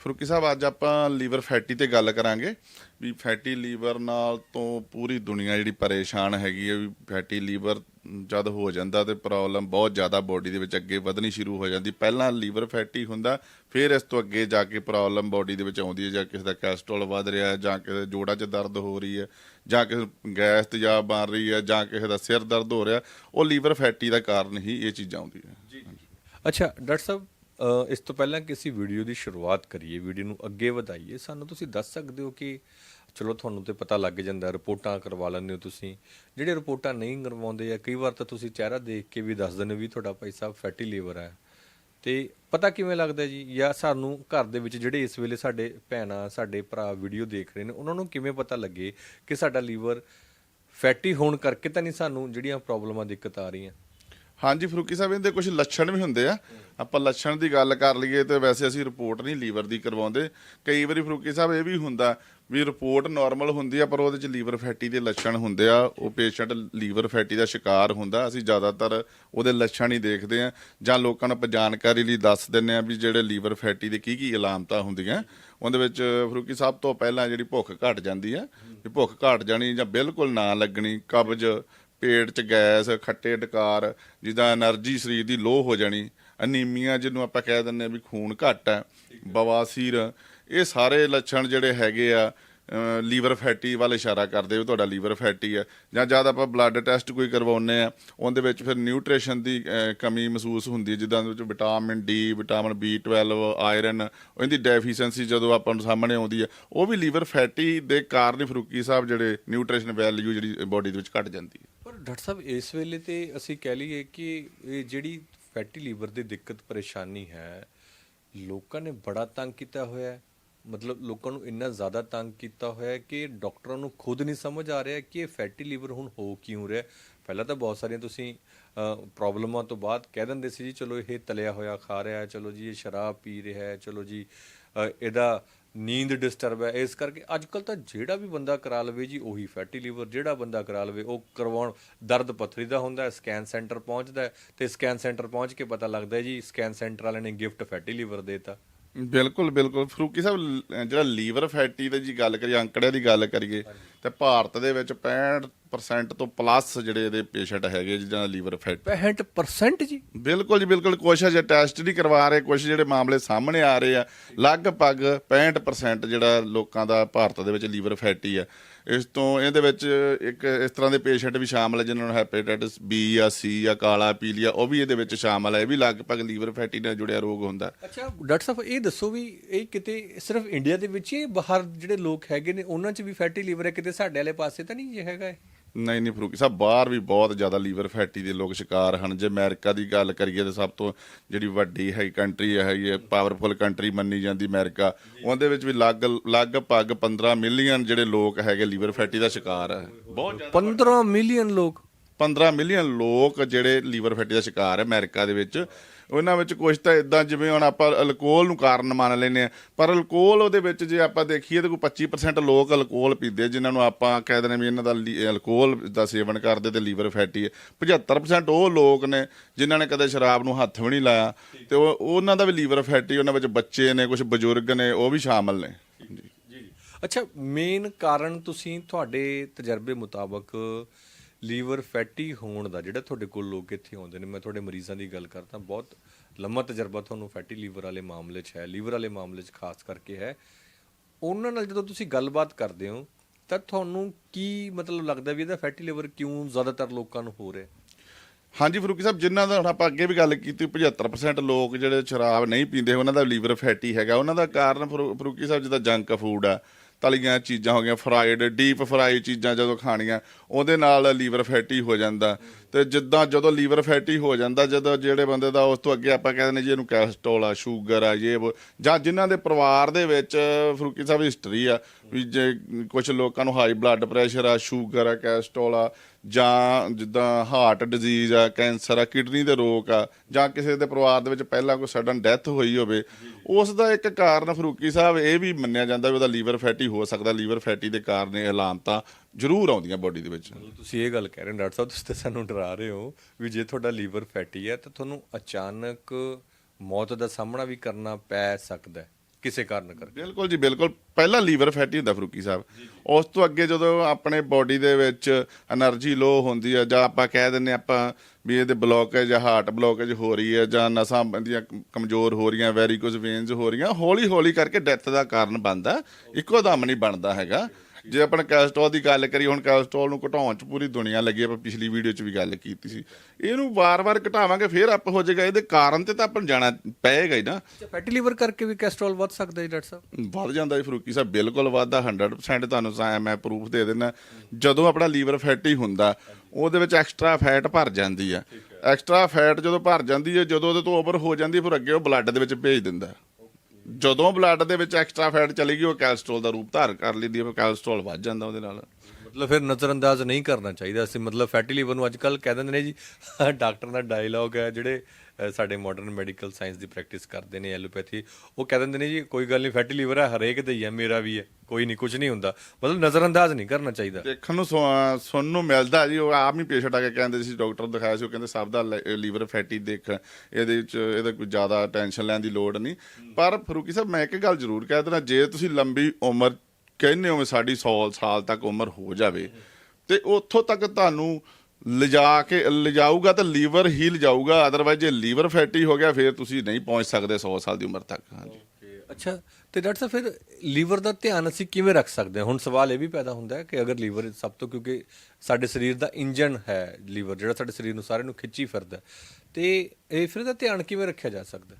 ਫਰੂਕੀ ਸਾਹਿਬ, ਅੱਜ ਆਪਾਂ ਲੀਵਰ ਫੈਟੀ ਤੇ ਗੱਲ ਕਰਾਂਗੇ ਵੀ ਫੈਟੀ ਲੀਵਰ ਨਾਲ ਤੋਂ ਪੂਰੀ ਦੁਨੀਆ ਜਿਹੜੀ ਪਰੇਸ਼ਾਨ ਹੈਗੀ ਹੈ ਵੀ ਫੈਟੀ ਲੀਵਰ ਜਦ ਹੋ ਜਾਂਦਾ ਤੇ ਪ੍ਰੋਬਲਮ ਬਹੁਤ ਜ਼ਿਆਦਾ ਬੋਡੀ ਦੇ ਵਿੱਚ ਅੱਗੇ ਵਧਣੀ ਸ਼ੁਰੂ ਹੋ ਜਾਂਦੀ। ਪਹਿਲਾਂ ਲੀਵਰ ਫੈਟੀ ਹੁੰਦਾ, ਫਿਰ ਇਸ ਤੋਂ ਅੱਗੇ ਜਾ ਕੇ ਪ੍ਰੋਬਲਮ ਬੋਡੀ ਦੇ ਵਿੱਚ ਆਉਂਦੀ ਹੈ, ਜਾਂ ਕਿਸੇ ਦਾ ਕੈਸਟਰੋਲ ਵੱਧ ਰਿਹਾ ਹੈ, ਜਾਂ ਕਿਸੇ ਜੋੜਾਂ 'ਚ ਦਰਦ ਹੋ ਰਹੀ ਹੈ, ਜਾਂ ਕਿਸੇ ਨੂੰ ਗੈਸ ਤੇਜ਼ਾਬ ਬਣ ਰਹੀ ਹੈ, ਜਾਂ ਕਿਸੇ ਦਾ ਸਿਰ ਦਰਦ ਹੋ ਰਿਹਾ। ਉਹ ਲੀਵਰ ਫੈਟੀ ਦਾ ਕਾਰਨ ਹੀ ਇਹ ਚੀਜ਼ਾਂ ਆਉਂਦੀਆਂ ਜੀ। ਅੱਛਾ, ਡਾਕਟਰ ਸਾਹਿਬ ਇਸ ਤੋਂ ਪਹਿਲਾਂ ਕਿ ਅਸੀਂ ਵੀਡੀਓ ਦੀ ਸ਼ੁਰੂਆਤ ਕਰੀਏ, ਵੀਡੀਓ ਨੂੰ ਅੱਗੇ ਵਧਾਈਏ, ਸਾਨੂੰ ਤੁਸੀਂ ਦੱਸ ਸਕਦੇ ਹੋ ਕਿ ਚਲੋ ਤੁਹਾਨੂੰ ਤੇ ਪਤਾ ਲੱਗ ਜਾਂਦਾ, ਰਿਪੋਰਟਾਂ ਕਰਵਾ ਲੈਂਦੇ ਹੋ ਤੁਸੀਂ। ਜਿਹੜੇ ਰਿਪੋਰਟਾਂ ਨਹੀਂ ਕਰਵਾਉਂਦੇ ਆ, ਕਈ ਵਾਰ ਤਾਂ ਤੁਸੀਂ ਚਿਹਰਾ ਦੇਖ ਕੇ ਵੀ ਦੱਸ ਦਿੰਦੇ ਹੋ ਵੀ ਤੁਹਾਡਾ ਭਾਈ ਸਾਹਿਬ ਫੈਟੀ ਲੀਵਰ ਹੈ ਤੇ ਪਤਾ ਕਿਵੇਂ ਲੱਗਦਾ ਜੀ? ਜਾਂ ਸਾਨੂੰ ਘਰ ਦੇ ਵਿੱਚ ਜਿਹੜੇ ਇਸ ਵੇਲੇ ਸਾਡੇ ਭੈਣਾਂ, ਸਾਡੇ ਭਰਾ ਵੀਡੀਓ ਦੇਖ ਰਹੇ ਨੇ, ਉਹਨਾਂ ਨੂੰ ਕਿਵੇਂ ਪਤਾ ਲੱਗੇ ਕਿ ਸਾਡਾ ਲੀਵਰ ਫੈਟੀ ਹੋਣ ਕਰਕੇ ਤਾਂ ਨਹੀਂ ਸਾਨੂੰ ਜਿਹੜੀਆਂ ਪ੍ਰੋਬਲਮਾਂ ਦਿੱਕਤ ਆ ਰਹੀਆਂ? ਹਾਂਜੀ, ਫਰੂਕੀ ਸਾਹਿਬ, ਇਹਦੇ ਕੁਝ ਲੱਛਣ ਵੀ ਹੁੰਦੇ ਆ। ਆਪਾਂ ਲੱਛਣ ਦੀ ਗੱਲ ਕਰ ਲਈਏ ਤੇ ਵੈਸੇ ਅਸੀਂ ਰਿਪੋਰਟ ਨਹੀਂ ਲੀਵਰ ਦੀ ਕਰਵਾਉਂਦੇ। ਕਈ ਵਾਰੀ ਫਰੂਕੀ ਸਾਹਿਬ ਇਹ ਵੀ ਹੁੰਦਾ ਵੀ ਰਿਪੋਰਟ ਨਾਰਮਲ ਹੁੰਦੀ ਆ, ਪਰ ਉਹਦੇ ਚ ਲੀਵਰ ਫੈਟੀ ਦੇ ਲੱਛਣ ਹੁੰਦੇ ਆ। ਉਹ ਪੇਸ਼ੈਂਟ ਲੀਵਰ ਫੈਟੀ ਦਾ ਸ਼ਿਕਾਰ ਹੁੰਦਾ। ਅਸੀਂ ਜ਼ਿਆਦਾਤਰ ਉਹਦੇ ਲੱਛਣ ਹੀ ਦੇਖਦੇ ਆ। ਜਾਂ ਲੋਕਾਂ ਨੂੰ ਆਪਾਂ ਜਾਣਕਾਰੀ ਲਈ ਦੱਸ ਦਿੰਨੇ ਆ ਵੀ ਜਿਹੜੇ ਲੀਵਰ ਫੈਟੀ ਦੇ ਕੀ ਕੀ ਅਲਾਮਤਾਂ ਹੁੰਦੀਆਂ। ਉਹਦੇ ਵਿੱਚ ਫਰੂਕੀ ਸਾਹਿਬ ਤੋਂ ਪਹਿਲਾਂ ਜਿਹੜੀ ਭੁੱਖ ਘਟ ਜਾਂਦੀ ਆ, ਵੀ ਭੁੱਖ ਘਟ ਜਾਣੀ ਜਾਂ ਬਿਲਕੁਲ ਨਾ ਲੱਗਣੀ, ਕਬਜ਼ ਪੇਟ 'ਚ ਗੈਸ, ਖੱਟੇ ਡਕਾਰ ਜਿਹਦਾ એનર્ਜੀ ਸਰੀਰ ਦੀ ਲੋ ਹੋ ਜਾਣੀ, ਅਨੀਮੀਆ ਜਿਹਨੂੰ ਆਪਾਂ ਕਹਿ ਦਿੰਦੇ ਆ ਵੀ ਖੂਨ ਘੱਟ ਹੈ ਬਵਾਸੀਰ ਇਹ ਸਾਰੇ ਲੱਛਣ ਜਿਹੜੇ ਹੈਗੇ ਆ ਲੀਵਰ ਫੈਟੀ ਵੱਲ ਇਸ਼ਾਰਾ ਕਰਦੇ ਵੀ ਤੁਹਾਡਾ ਲੀਵਰ ਫੈਟੀ ਹੈ, ਜਾਂ ਜਦ ਆਪਾਂ ਬਲੱਡ ਟੈਸਟ ਕੋਈ ਕਰਵਾਉਂਦੇ ਆ ਉਹਦੇ ਵਿੱਚ ਫਿਰ ਨਿਊਟ੍ਰੀਸ਼ਨ ਦੀ ਕਮੀ ਮਹਿਸੂਸ ਹੁੰਦੀ ਹੈ, ਜਿੱਦਾਂ ਦੇ ਵਿੱਚ vitamin D, vitamin B12 iron, ਉਹਦੀ ਡੈਫੀਸ਼ੀਐਂਸੀ ਜਦੋਂ ਆਪਾਂ ਨੂੰ ਸਾਹਮਣੇ ਆਉਂਦੀ ਹੈ, ਉਹ ਵੀ ਲੀਵਰ ਫੈਟੀ ਦੇ ਕਾਰਨ ਫਰੂਕੀ ਸਾਹਿਬ ਜਿਹੜੇ ਨਿਊਟ੍ਰੀਸ਼ਨ ਵੈਲਿਊ ਜਿਹੜੀ ਬਾਡੀ ਦੇ ਵਿੱਚ ਘਟ ਜਾਂਦੀ ਹੈ। ਡਾਕਟਰ ਸਾਹਿਬ, ਇਸ ਵੇਲੇ ਤੇ ਅਸੀਂ ਕਹਿ ਲਈਏ ਕਿ ਇਹ ਜਿਹੜੀ ਫੈਟੀ ਲੀਵਰ ਦੀ ਦਿੱਕਤ, ਪਰੇਸ਼ਾਨੀ ਹੈ, ਲੋਕਾਂ ਨੇ ਬੜਾ ਤੰਗ ਕੀਤਾ ਹੋਇਆ ਹੈ। ਮਤਲਬ ਲੋਕਾਂ ਨੂੰ ਇੰਨਾ ਜ਼ਿਆਦਾ ਤੰਗ ਕੀਤਾ ਹੋਇਆ ਹੈ ਕਿ ਡਾਕਟਰਾਂ ਨੂੰ ਖੁਦ ਨਹੀਂ ਸਮਝ ਆ ਰਿਹਾ ਕਿ ਇਹ ਫੈਟੀ ਲੀਵਰ ਹੁਣ ਹੋ ਕਿਉਂ ਰਿਹਾ ਪਹਿਲਾਂ ਤਾਂ ਬਹੁਤ ਸਾਰੀਆਂ ਤੁਸੀਂ ਪ੍ਰੋਬਲਮਾਂ ਤੋਂ ਬਾਅਦ ਕਹਿ ਦਿੰਦੇ ਸੀ ਜੀ, ਚਲੋ ਇਹ ਤਲਿਆ ਹੋਇਆ ਖਾ ਰਿਹਾ ਹੈ, ਚਲੋ ਜੀ ਇਹ ਸ਼ਰਾਬ ਪੀ ਰਿਹਾ ਹੈ, ਚਲੋ ਜੀ ਇਹਦਾ ਨੀਂਦ ਡਿਸਟਰਬ ਹੈ। ਇਸ ਕਰਕੇ ਅੱਜ ਕੱਲ ਤਾਂ ਜਿਹੜਾ ਵੀ ਬੰਦਾ ਕਰਾ ਲਵੇ ਜੀ, ਉਹੀ ਫੈਟੀ ਲੀਵਰ ਜਿਹੜਾ ਬੰਦਾ ਕਰਾ ਲਵੇ, ਉਹ ਕਰਵਾਉਣ ਦਰਦ ਪੱਥਰੀ ਦਾ ਹੁੰਦਾ ਹੈ ਸਕੈਨ ਸੈਂਟਰ ਪਹੁੰਚਦਾ ਹੈ ਤੇ ਸਕੈਨ ਸੈਂਟਰ ਪਹੁੰਚ ਕੇ ਪਤਾ ਲੱਗਦਾ ਹੈ ਜੀ ਸਕੈਨ ਸੈਂਟਰ ਵਾਲਿਆਂ ਨੇ ਗਿਫਟ ਫੈਟੀ ਲੀਵਰ ਦੇਤਾ। ਬਿਲਕੁਲ ਬਿਲਕੁਲ। ਫਰੂਕੀ ਸਾਹਿਬ ਲ- ਜਿਹੜਾ ਲੀਵਰ ਫੈਟੀ ਦੀ ਜੀ ਗੱਲ ਕਰੀਏ ਅੰਕੜਿਆਂ ਦੀ ਗੱਲ ਕਰੀਏ ਤੇ ਭਾਰਤ ਦੇ ਵਿੱਚ 65% ਤੋਂ ਪਲੱਸ ਜਿਹੜੇ ਇਹਦੇ ਪੇਸ਼ੈਂਟ ਹੈਗੇ ਜਿਹਨਾਂ ਦਾ ਲੀਵਰ ਫੈਟ। 65% ਜੀ? ਬਿਲਕੁਲ ਜੀ ਬਿਲਕੁਲ। ਕੁਛ ਅਜੇ ਟੈਸਟ ਨਹੀਂ ਕਰਵਾ ਰਹੇ ਕੁਛ ਜਿਹੜੇ ਮਾਮਲੇ ਸਾਹਮਣੇ ਆ ਰਹੇ ਆ। ਲਗਭਗ 65% ਜਿਹੜਾ ਲੋਕਾਂ ਦਾ ਭਾਰਤ ਦੇ ਵਿੱਚ ਲੀਵਰ ਫੈਟੀ ਆ। ਇਸ ਤੋਂ ਇਹਦੇ ਵਿੱਚ ਇੱਕ ਇਸ ਤਰ੍ਹਾਂ ਦੇ ਪੇਸ਼ੈਂਟ ਵੀ ਸ਼ਾਮਲ ਹੈ ਜਿਨ੍ਹਾਂ ਨੂੰ ਹੈਪੇਟਾਈਟਸ ਬੀ ਜਾਂ ਸੀ ਜਾਂ ਕਾਲਾ ਪੀਲੀਆ, ਉਹ ਵੀ ਇਹਦੇ ਵਿੱਚ ਸ਼ਾਮਲ ਹੈ ਇਹ ਵੀ ਲਗਭਗ ਲੀਵਰ ਫੈਟੀ ਨਾਲ ਜੁੜਿਆ ਰੋਗ ਹੁੰਦਾ। ਅੱਛਾ, ਡਾਕਟਰ ਸਾਹਿਬ, ਇਹ ਦੱਸੋ ਵੀ ਇਹ ਕਿਤੇ ਸਿਰਫ ਇੰਡੀਆ ਦੇ ਵਿੱਚ ਹੀ ਬਾਹਰ ਜਿਹੜੇ ਲੋਕ ਹੈਗੇ ਨੇ, ਉਹਨਾਂ 'ਚ ਵੀ ਫੈਟੀ ਲੀਵਰ ਹੈ? ਕਿਤੇ ਸਾਡੇ ਵਾਲੇ ਪਾਸੇ ਤਾਂ ਨਹੀਂ ਇਹ ਹੈਗਾ ਇਹ? ਨਹੀਂ ਨਹੀਂ ਫਰੂਕੀ ਸਾਹਿਬ ਬਾਹਰ ਵੀ ਬਹੁਤ ਜ਼ਿਆਦਾ ਲੀਵਰ ਫੈਟੀ ਦੇ ਲੋਕ ਸ਼ਿਕਾਰ ਹਨ। ਜੇ ਅਮਰੀਕਾ ਦੀ ਗੱਲ ਕਰੀਏ ਤਾਂ ਸਭ ਤੋਂ ਜਿਹੜੀ ਵੱਡੀ ਹੈ ਕੰਟਰੀ ਹੈ ਪਾਵਰਫੁਲ ਕੰਟਰੀ ਮੰਨੀ ਜਾਂਦੀ ਅਮਰੀਕਾ। ਉਹਦੇ ਵਿੱਚ ਵੀ ਲਗ ਲਗਭਗ 15 ਮਿਲੀਅਨ ਜਿਹੜੇ ਲੋਕ ਹੈਗੇ ਲੀਵਰ ਫੈਟੀ ਦਾ ਸ਼ਿਕਾਰ ਹੈ। ਬਹੁਤ ਜ਼ਿਆਦਾ 15 ਮਿਲੀਅਨ ਲੋਕ? 15 ਮਿਲੀਅਨ ਲੋਕ ਜਿਹੜੇ ਲੀਵਰ ਫੈਟੀ ਦਾ ਸ਼ਿਕਾਰ ਹੈ ਅਮਰੀਕਾ ਦੇ ਵਿੱਚ। ਉਹਨਾਂ ਵਿੱਚ ਕੁਝ ਤਾਂ ਇਦਾਂ ਜਿਵੇਂ ਹੁਣ ਆਪਾਂ ਅਲਕੋਹਲ ਨੂੰ ਕਾਰਨ ਮੰਨ ਲੈਂਦੇ ਆ ਪਰ ਅਲਕੋਹਲ ਉਹਦੇ ਵਿੱਚ ਜੇ ਆਪਾਂ ਦੇਖੀਏ ਤਾਂ ਕੋਈ 25% ਲੋਕ ਅਲਕੋਹਲ ਪੀਂਦੇ ਜਿਨ੍ਹਾਂ ਨੂੰ ਆਪਾਂ ਕਹਿ ਦਿੰਦੇ ਵੀ ਇਹਨਾਂ ਦਾ ਲੀ- ਅਲਕੋਹਲ ਦਾ ਸੇਵਨ ਕਰਦੇ ਤੇ ਲੀਵਰ ਫੈਟੀ ਹੈ। 75% ਉਹ ਲੋਕ ਨੇ ਜਿਨ੍ਹਾਂ ਨੇ ਕਦੇ ਸ਼ਰਾਬ ਨੂੰ ਹੱਥ ਵੀ ਨਹੀਂ ਲਾਇਆ ਤੇ ਉਹ, ਉਹਨਾਂ ਦਾ ਵੀ ਲੀਵਰ ਫੈਟੀ, ਉਹਨਾਂ ਵਿੱਚ ਬੱਚੇ ਨੇ ਕੁਝ ਬਜ਼ੁਰਗ ਨੇ, ਉਹ ਵੀ ਸ਼ਾਮਲ ਨੇ। ਅੱਛਾ ਮੇਨ ਕਾਰਨ ਤੁਸੀਂ ਤੁਹਾਡੇ ਤਜਰਬੇ ਮੁਤਾਬਕ ਲੀਵਰ ਫੈਟੀ ਹੋਣ ਦਾ, ਜਿਹੜਾ ਤੁਹਾਡੇ ਕੋਲ ਲੋਕ ਇੱਥੇ ਆਉਂਦੇ ਨੇ, ਮੈਂ ਤੁਹਾਡੇ ਮਰੀਜ਼ਾਂ ਦੀ ਗੱਲ ਕਰਦਾ, ਬਹੁਤ ਲੰਮਾ ਤਜਰਬਾ ਤੁਹਾਨੂੰ ਫੈਟੀ ਲੀਵਰ ਵਾਲੇ ਮਾਮਲੇ 'ਚ ਹੈ, ਲੀਵਰ ਵਾਲੇ ਮਾਮਲੇ 'ਚ ਖਾਸ ਕਰਕੇ ਹੈ। ਉਹਨਾਂ ਨਾਲ ਜਦੋਂ ਤੁਸੀਂ ਗੱਲਬਾਤ ਕਰਦੇ ਹੋ, ਤਾਂ ਤੁਹਾਨੂੰ ਕੀ ਮਤਲਬ ਲੱਗਦਾ ਵੀ ਇਹਦਾ ਫੈਟੀ ਲੀਵਰ ਕਿਉਂ ਜ਼ਿਆਦਾਤਰ ਲੋਕਾਂ ਨੂੰ ਹੋ ਰਿਹਾ? ਹਾਂਜੀ, ਫਰੂਕੀ ਸਾਹਿਬ ਜਿਨ੍ਹਾਂ ਦਾ ਹੁਣ ਆਪਾਂ ਅੱਗੇ ਵੀ ਗੱਲ ਕੀਤੀ 75% ਲੋਕ ਜਿਹੜੇ ਸ਼ਰਾਬ ਨਹੀਂ ਪੀਂਦੇ, ਉਹਨਾਂ ਦਾ ਲੀਵਰ ਫੈਟੀ ਹੈਗਾ। ਉਹਨਾਂ ਦਾ ਕਾਰਨ ਫਰੂ- ਫਰੂਕੀ ਸਾਹਿਬ, ਜਿੱਦਾਂ ਜੰਕ ਫੂਡ ਆ ਤਲੀਆਂ ਚੀਜ਼ਾਂ ਹੋ ਗਈਆਂ ਫਰਾਈਡ ਡੀਪ ਫਰਾਈ ਚੀਜ਼ਾਂ ਜਦੋਂ ਖਾਣੀਆਂ ਉਹਦੇ ਨਾਲ ਲੀਵਰ ਫੈਟੀ ਹੋ ਜਾਂਦਾ। ਤੇ ਜਿੱਦਾਂ ਜਦੋਂ ਲੀਵਰ ਫੈਟੀ ਹੋ ਜਾਂਦਾ ਜਦੋਂ ਜਿਹੜੇ ਬੰਦੇ ਦਾ ਉਸ ਤੋਂ ਅੱਗੇ ਆਪਾਂ ਕਹਿੰਦੇ ਨੇ ਜੀ ਇਹਨੂੰ ਕੈਸਟਰੋਲ ਆ ਸ਼ੂਗਰ ਆ ਇਹ ਵੋ, ਜਾਂ ਜਿਨ੍ਹਾਂ ਦੇ ਪਰਿਵਾਰ ਦੇ ਵਿੱਚ ਫਰੂਕੀ ਸਾਹਿਬ ਹਿਸਟਰੀ ਆ ਵੀ ਜੇ ਕੁਝ ਲੋਕਾਂ ਨੂੰ ਹਾਈ ਬਲੱਡ ਪ੍ਰੈਸ਼ਰ ਆ ਸ਼ੂਗਰ ਆ ਕੈਸਟਰੋਲ ਆ ਜਾਂ ਜਿੱਦਾਂ ਹਾਰਟ ਡਿਜ਼ੀਜ਼ ਆ ਕੈਂਸਰ ਆ ਕਿਡਨੀ ਦੇ ਰੋਗ ਆ, ਜਾਂ ਕਿਸੇ ਦੇ ਪਰਿਵਾਰ ਦੇ ਵਿੱਚ ਪਹਿਲਾਂ ਕੋਈ ਸਡਨ ਡੈਥ ਹੋਈ ਹੋਵੇ, ਉਸ ਦਾ ਇੱਕ ਕਾਰਨ ਫਰੂਕੀ ਸਾਹਿਬ ਇਹ ਵੀ ਮੰਨਿਆ ਜਾਂਦਾ ਵੀ ਉਹਦਾ ਲੀਵਰ ਫੈਟੀ ਹੋ ਸਕਦਾ ਲੀਵਰ ਫੈਟੀ ਦੇ ਕਾਰਨ ਇਹ ਅਲਾਮਤਾਂ ਜ਼ਰੂਰ ਆਉਂਦੀਆਂ ਬੋਡੀ ਦੇ ਵਿੱਚ। ਤੁਸੀਂ ਇਹ ਗੱਲ ਕਹਿ ਰਹੇ ਹੋ, ਡਾਕਟਰ ਸਾਹਿਬ, ਤੁਸੀਂ ਤਾਂ ਸਾਨੂੰ ਡਰਾ ਰਹੇ ਹੋ ਵੀ ਜੇ ਤੁਹਾਡਾ ਲੀਵਰ ਫੈਟੀ ਹੈ ਤਾਂ ਤੁਹਾਨੂੰ ਅਚਾਨਕ ਮੌਤ ਦਾ ਸਾਹਮਣਾ ਵੀ ਕਰਨਾ ਪੈ ਸਕਦਾ ਹੈ। ਕਿਸੇ ਕਾਰਨ ਕਰਕੇ। ਬਿਲਕੁਲ ਜੀ ਬਿਲਕੁਲ। ਪਹਿਲਾ ਲੀਵਰ ਫੈਟੀ ਹੁੰਦਾ ਫਰੂਕੀ ਸਾਹਿਬ। ਉਸ ਤੋਂ ਅੱਗੇ ਜਦੋਂ ਆਪਣੇ ਬਾਡੀ ਦੇ ਵਿੱਚ એનર્ਜੀ ਲੋ ਹੁੰਦੀ ਹੈ ਜਾਂ ਆਪਾਂ ਕਹਿ ਦਿੰਨੇ ਆਪਾਂ ਵੀ ਇਹਦੇ ਬਲੋਕੇਜ ਜਾਂ ਹਾਰਟ ਬਲੋਕੇਜ ਹੋ ਰਹੀ ਹੈ ਜਾਂ ਨਸਾਂ ਬੰਦੀਆਂ ਕਮਜ਼ੋਰ ਹੋ ਰਹੀਆਂ ਵੈਰੀਕੋਸ ਵੇਨਸ ਹੋ ਰਹੀਆਂ ਹੌਲੀ ਹੌਲੀ ਕਰਕੇ ਡੈਥ ਦਾ ਕਾਰਨ ਬਣਦਾ। ਇੱਕੋ ਦਮ ਨਹੀਂ ਬਣਦਾ ਹੈਗਾ। ਜੇ ਆਪਾਂ ਕੈਸਟਰੋਲ ਦੀ ਗੱਲ ਕਰੀ ਹੁਣ ਕੈਸਟਰੋਲ ਨੂੰ ਘਟਾਉਣ ਚ ਪੂਰੀ ਦੁਨੀਆ ਲੱਗੀ ਆਪਾਂ ਪਿਛਲੀ ਵੀਡੀਓ ਚ ਵੀ ਗੱਲ ਕੀਤੀ ਸੀ। ਇਹਨੂੰ ਵਾਰ-ਵਾਰ ਘਟਾਵਾਂਗੇ ਫਿਰ ਅਪ ਹੋ ਜਾਏਗਾ ਇਹਦੇ ਕਾਰਨ ਤੇ ਤਾਂ ਆਪਾਂ ਜਾਣਾ ਪਏਗਾ ਹੀ ਨਾ। ਫੈਟੀ ਲੀਵਰ ਕਰਕੇ ਵੀ ਕੋਲੇਸਟ੍ਰੋਲ ਵੱਧ ਸਕਦਾ ਹੈ ਡਾਕਟਰ ਸਾਹਿਬ? ਵੱਧ ਜਾਂਦਾ ਜੀ ਫਰੂਕੀ ਸਾਹਿਬ ਬਿਲਕੁਲ ਵੱਧਦਾ 100% ਤੁਹਾਨੂੰ ਮੈਂ ਪ੍ਰੂਫ ਦੇ ਦਿੰਦਾ। ਜਦੋਂ ਆਪਣਾ ਲੀਵਰ ਫੈਟੀ ਹੁੰਦਾ ਉਹਦੇ ਵਿੱਚ ਐਕਸਟਰਾ ਫੈਟ ਭਰ ਜਾਂਦੀ ਆ। ਐਕਸਟਰਾ ਫੈਟ ਜਦੋਂ ਭਰ ਜਾਂਦੀ ਹੈ ਜਦੋਂ ਉਹਦੇ ਤੋਂ ਓਵਰ ਹੋ ਜਾਂਦੀ ਫਿਰ ਅੱਗੇ ਉਹ ਬਲੱਡ ਦੇ ਵਿੱਚ ਭੇਜ ਦਿੰਦਾ। ਜਦੋਂ ਬਲੱਡ ਦੇ ਵਿੱਚ ਐਕਸਟਰਾ ਫੈਟ ਚਲੀ ਗਈ, ਉਹ ਕੋਲੇਸਟ੍ਰੋਲ ਦਾ ਰੂਪ ਧਾਰ ਕਰ ਲੈਂਦੀ ਹੈ, ਫਿਰ ਕੋਲੇਸਟ੍ਰੋਲ ਵੱਧ ਜਾਂਦਾ ਉਹਦੇ ਨਾਲ। ਮਤਲਬ ਫਿਰ ਨਜ਼ਰਅੰਦਾਜ਼ ਨਹੀਂ ਕਰਨਾ ਚਾਹੀਦਾ। ਅਸੀਂ ਮਤਲਬ ਫੈਟੀ ਲੀਵਰ ਨੂੰ ਅੱਜ ਅੱਜਕੱਲ ਕਹਿ ਦਿੰਦੇ ਨੇ ਜੀ, ਡਾਕਟਰ ਦਾ ਡਾਇਲੌਗ ਹੈ ਜਿਹੜੇ ਸਾਡੇ ਮਾਡਰਨ ਮੈਡੀਕਲ ਸਾਇੰਸ ਦੀ ਪ੍ਰੈਕਟਿਸ ਕਰਦੇ ਨੇ ਐਲੋਪੈਥੀ ਉਹ ਕਹਿ ਦਿੰਦੇ ਨੇ ਜੀ, ਕੋਈ ਗੱਲ ਨਹੀਂ ਫੈਟੀ ਲੀਵਰ ਹੈ, ਹਰੇਕ ਦਾ ਹੀ ਹੈ, ਮੇਰਾ ਵੀ ਹੈ, ਕੋਈ ਨਹੀਂ ਕੁਝ ਨਹੀਂ ਹੁੰਦਾ। ਮਤਲਬ ਨਜ਼ਰਅੰਦਾਜ਼ ਨਹੀਂ ਕਰਨਾ ਚਾਹੀਦਾ। ਦੇਖਣ ਨੂੰ ਸੁਣਨ ਨੂੰ ਮਿਲਦਾ ਜੀ, ਉਹ ਆਪ ਹੀ ਪੇਸ਼ੈਂਟ ਆ ਕੇ ਕਹਿੰਦੇ ਸੀ ਡਾਕਟਰ ਦਿਖਾਇਆ ਸੀ, ਉਹ ਕਹਿੰਦੇ, ਸਭ ਦਾ ਲੀਵਰ ਫੈਟੀ ਦੇਖ, ਇਹਦੇ ਵਿੱਚ, ਇਹਦਾ ਕੋਈ ਜ਼ਿਆਦਾ ਟੈਨਸ਼ਨ ਲੈਣ ਦੀ ਲੋੜ ਨਹੀਂ। ਪਰ ਫਰੂਕੀ ਸਾਹਿਬ, ਮੈਂ ਇੱਕ ਗੱਲ ਜ਼ਰੂਰ ਕਹਿ ਦੇਣਾ ਜੇ ਤੁਸੀਂ ਲੰਬੀ ਉਮਰ ਕਹਿੰਦੇ ਹੋ ਸਾਡੀ 100 ਸਾਲ ਤੱਕ ਉਮਰ ਹੋ ਜਾਵੇ ਤੇ ਉੱਥੋਂ ਤੱਕ ਤੁਹਾਨੂੰ ਲਿਜਾ ਕੇ ਲਿਜਾਊਗਾ ਤਾਂ ਲੀਵਰ ਹੀ ਲਿਜਾਊਗਾ ਅਦਰਵਾਈਜ਼ ਜੇ ਲੀਵਰ ਫੈਟੀ ਹੋ ਗਿਆ ਫਿਰ ਤੁਸੀਂ ਨਹੀਂ ਪਹੁੰਚ ਸਕਦੇ 100 ਸਾਲ ਦੀ ਉਮਰ ਤੱਕ ਹਾਂਜੀ। ਅੱਛਾ ਤੇ ਡਾਕਟਰ ਸਾਹਿਬ ਫਿਰ ਲੀਵਰ ਦਾ ਧਿਆਨ ਅਸੀਂ ਕਿਵੇਂ ਰੱਖ ਸਕਦੇ ਹਾਂ? ਹੁਣ ਸਵਾਲ ਇਹ ਵੀ ਪੈਦਾ ਹੁੰਦਾ ਹੈ ਕਿ ਅਗਰ ਲੀਵਰ ਸਭ ਤੋਂ ਕਿਉਂਕਿ ਸਾਡੇ ਸਰੀਰ ਦਾ ਇੰਜਨ ਹੈ ਲੀਵਰ ਜਿਹੜਾ ਸਾਡੇ ਸਰੀਰ ਨੂੰ ਸਾਰੇ ਨੂੰ ਖਿੱਚੀ ਫਿਰਦਾ ਹੈ, ਤੇ ਇਹ ਫਿਰ ਇਹਦਾ ਧਿਆਨ ਕਿਵੇਂ ਰੱਖਿਆ ਜਾ ਸਕਦਾ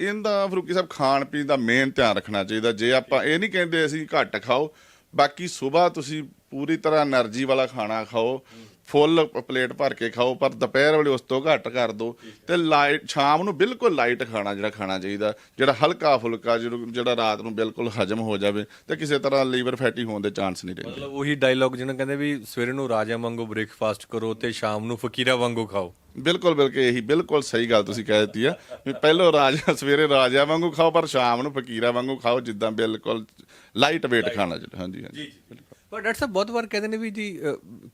ਇਹਦਾ ਫਰੂਕੀ ਸਾਹਿਬ, ਖਾਣ ਪੀਣ ਦਾ ਮੇਨ ਧਿਆਨ ਰੱਖਣਾ ਚਾਹੀਦਾ। ਜੇ ਆਪਾਂ ਇਹ ਨਹੀਂ ਕਹਿੰਦੇ ਅਸੀਂ ਘੱਟ ਖਾਓ, ਬਾਕੀ ਸਵੇਰ ਤੁਸੀਂ ਪੂਰੀ ਤਰ੍ਹਾਂ એનર્ਜੀ ਵਾਲਾ ਖਾਣਾ ਖਾਓ ਫੁੱਲ ਪਲੇਟ ਭਰ ਕੇ ਖਾਓ ਪਰ ਦੁਪਹਿਰ ਵੇਲੇ ਉਸ ਤੋਂ ਘੱਟ ਕਰ ਦਿਓ ਤੇ ਲਾਈਟ ਸ਼ਾਮ ਨੂੰ ਬਿਲਕੁਲ ਲਾਈਟ ਖਾਣਾ ਜਿਹੜਾ ਖਾਣਾ ਚਾਹੀਦਾ ਜਿਹੜਾ ਹਲਕਾ ਫੁਲਕਾ ਜਿਹੜਾ ਰਾਤ ਨੂੰ ਬਿਲਕੁਲ ਹਜਮ ਹੋ ਜਾਵੇ ਤੇ ਕਿਸੇ ਤਰ੍ਹਾਂ ਲੀਵਰ ਫੈਟੀ ਹੋਣ ਦੇ ਚਾਂਸ ਨਹੀਂ ਰਹਿੰਦੇ। ਮਤਲਬ ਉਹੀ ਡਾਇਲੌਗ ਜਿਹਨੂੰ ਕਹਿੰਦੇ ਵੀ ਸਵੇਰੇ ਨੂੰ ਰਾਜਾ ਵਾਂਗੂ ਬ੍ਰੇਕਫਾਸਟ ਕਰੋ ਤੇ ਸ਼ਾਮ ਨੂੰ ਫਕੀਰਾ ਵਾਂਗੂ ਖਾਓ। ਬਿਲਕੁਲ ਬਿਲਕੁਲ ਇਹੀ ਬਿਲਕੁਲ ਸਹੀ ਗੱਲ ਤੁਸੀਂ ਕਹਿ ਦਿੱਤੀ ਆ। ਵੀ ਪਹਿਲੋ ਰਾਜਾ ਸਵੇਰੇ ਰਾਜਾ ਵਾਂਗੂ ਖਾਓ ਪਰ ਸ਼ਾਮ ਨੂੰ ਫਕੀਰਾ ਵਾਂਗੂ ਖਾਓ ਜਿੱਦਾਂ ਬਿਲਕੁਲ ਲਾਈਟ weight ਖਾਣਾ ਹਾਂਜੀ ਹਾਂਜੀ। ਪਰ ਡਾਕਟਰ ਸਾਹਿਬ ਬਹੁਤ ਵਾਰ ਕਹਿੰਦੇ ਨੇ ਵੀ ਜੀ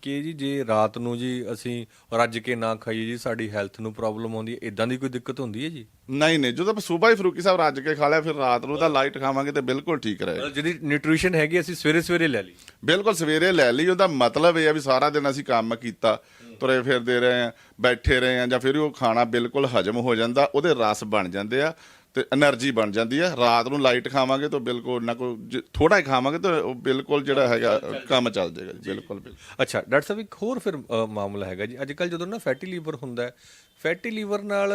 ਕਿ ਜੀ ਜੇ ਰਾਤ ਨੂੰ ਜੀ ਅਸੀਂ ਰੱਜ ਕੇ ਨਾ ਖਾਈਏ ਜੀ ਸਾਡੀ ਹੈਲਥ ਨੂੰ ਪ੍ਰੋਬਲਮ ਆਉਂਦੀ ਹੈ ਇਦਾਂ ਦੀ ਕੋਈ ਦਿੱਕਤ ਹੁੰਦੀ ਹੈ ਜੀ? ਨਹੀਂ ਨਹੀਂ ਜਦੋਂ ਆਪਾਂ ਸਵੇਰ ਹੀ ਫਰੂਕੀ ਸਾਹਿਬ ਰੱਜ ਕੇ ਖਾ ਲਿਆ ਫਿਰ ਰਾਤ ਨੂੰ ਤਾਂ ਲਾਈਟ ਖਾਵਾਂਗੇ ਤੇ ਬਿਲਕੁਲ ਠੀਕ ਰਹੇ। ਜਿਹੜੀ ਨਿਊਟ੍ਰੀਸ਼ਨ ਹੈਗੀ ਅਸੀਂ ਸਵੇਰੇ ਸਵੇਰੇ ਲੈ ਲਈ। ਬਿਲਕੁਲ ਸਵੇਰੇ ਲੈ ਲਈ ਉਹਦਾ ਮਤਲਬ ਇਹ ਆ ਵੀ ਸਾਰਾ ਦਿਨ ਅਸੀਂ ਕੰਮ ਕੀਤਾ ਤੁਰੇ ਫਿਰਦੇ ਰਹੇ ਆ ਬੈਠੇ ਰਹੇ ਆ ਜਾਂ ਫਿਰ ਉਹ ਖਾਣਾ ਬਿਲਕੁਲ ਹਜਮ ਹੋ ਜਾਂਦਾ ਉਹਦੇ ਰਸ ਬਣ ਜਾਂਦੇ ਆ। ਤੇ એનર્ਜੀ ਬਣ ਜਾਂਦੀ ਹੈ ਰਾਤ ਨੂੰ ਲਾਈਟ ਖਾਵਾਂਗੇ ਤਾਂ ਬਿਲਕੁਲ ਨਾ ਕੋਈ ਥੋੜਾ ਹੀ ਖਾਵਾਂਗੇ ਤਾਂ ਉਹ ਬਿਲਕੁਲ ਜਿਹੜਾ ਹੈਗਾ ਕੰਮ ਚੱਲ ਜਾਏਗਾ ਬਿਲਕੁਲ ਅੱਛਾ ਡਾਕਟਰ ਸਾਹਿਬ ਇੱਕ ਹੋਰ ਫਿਰ ਮਾਮਲਾ ਹੈਗਾ ਜੀ। ਅੱਜ ਕੱਲ ਜਦੋਂ ਨਾ ਫੈਟੀ ਲੀਵਰ ਹੁੰਦਾ ਫੈਟੀ ਲੀਵਰ ਨਾਲ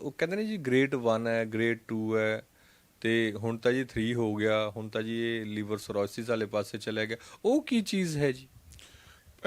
ਉਹ ਕਹਿੰਦੇ ਨੇ ਜੀ ਗ੍ਰੇਡ 1 ਹੈ ਗ੍ਰੇਡ 2 ਹੈ ਤੇ ਹੁਣ ਤਾਂ ਜੀ 3 ਹੋ ਗਿਆ ਹੁਣ ਤਾਂ ਜੀ ਇਹ ਲੀਵਰ ਸਰੋਸਿਸ ਵਾਲੇ ਪਾਸੇ ਚਲਾ ਗਿਆ। ਉਹ ਕੀ ਚੀਜ਼ ਹੈ ਜੀ?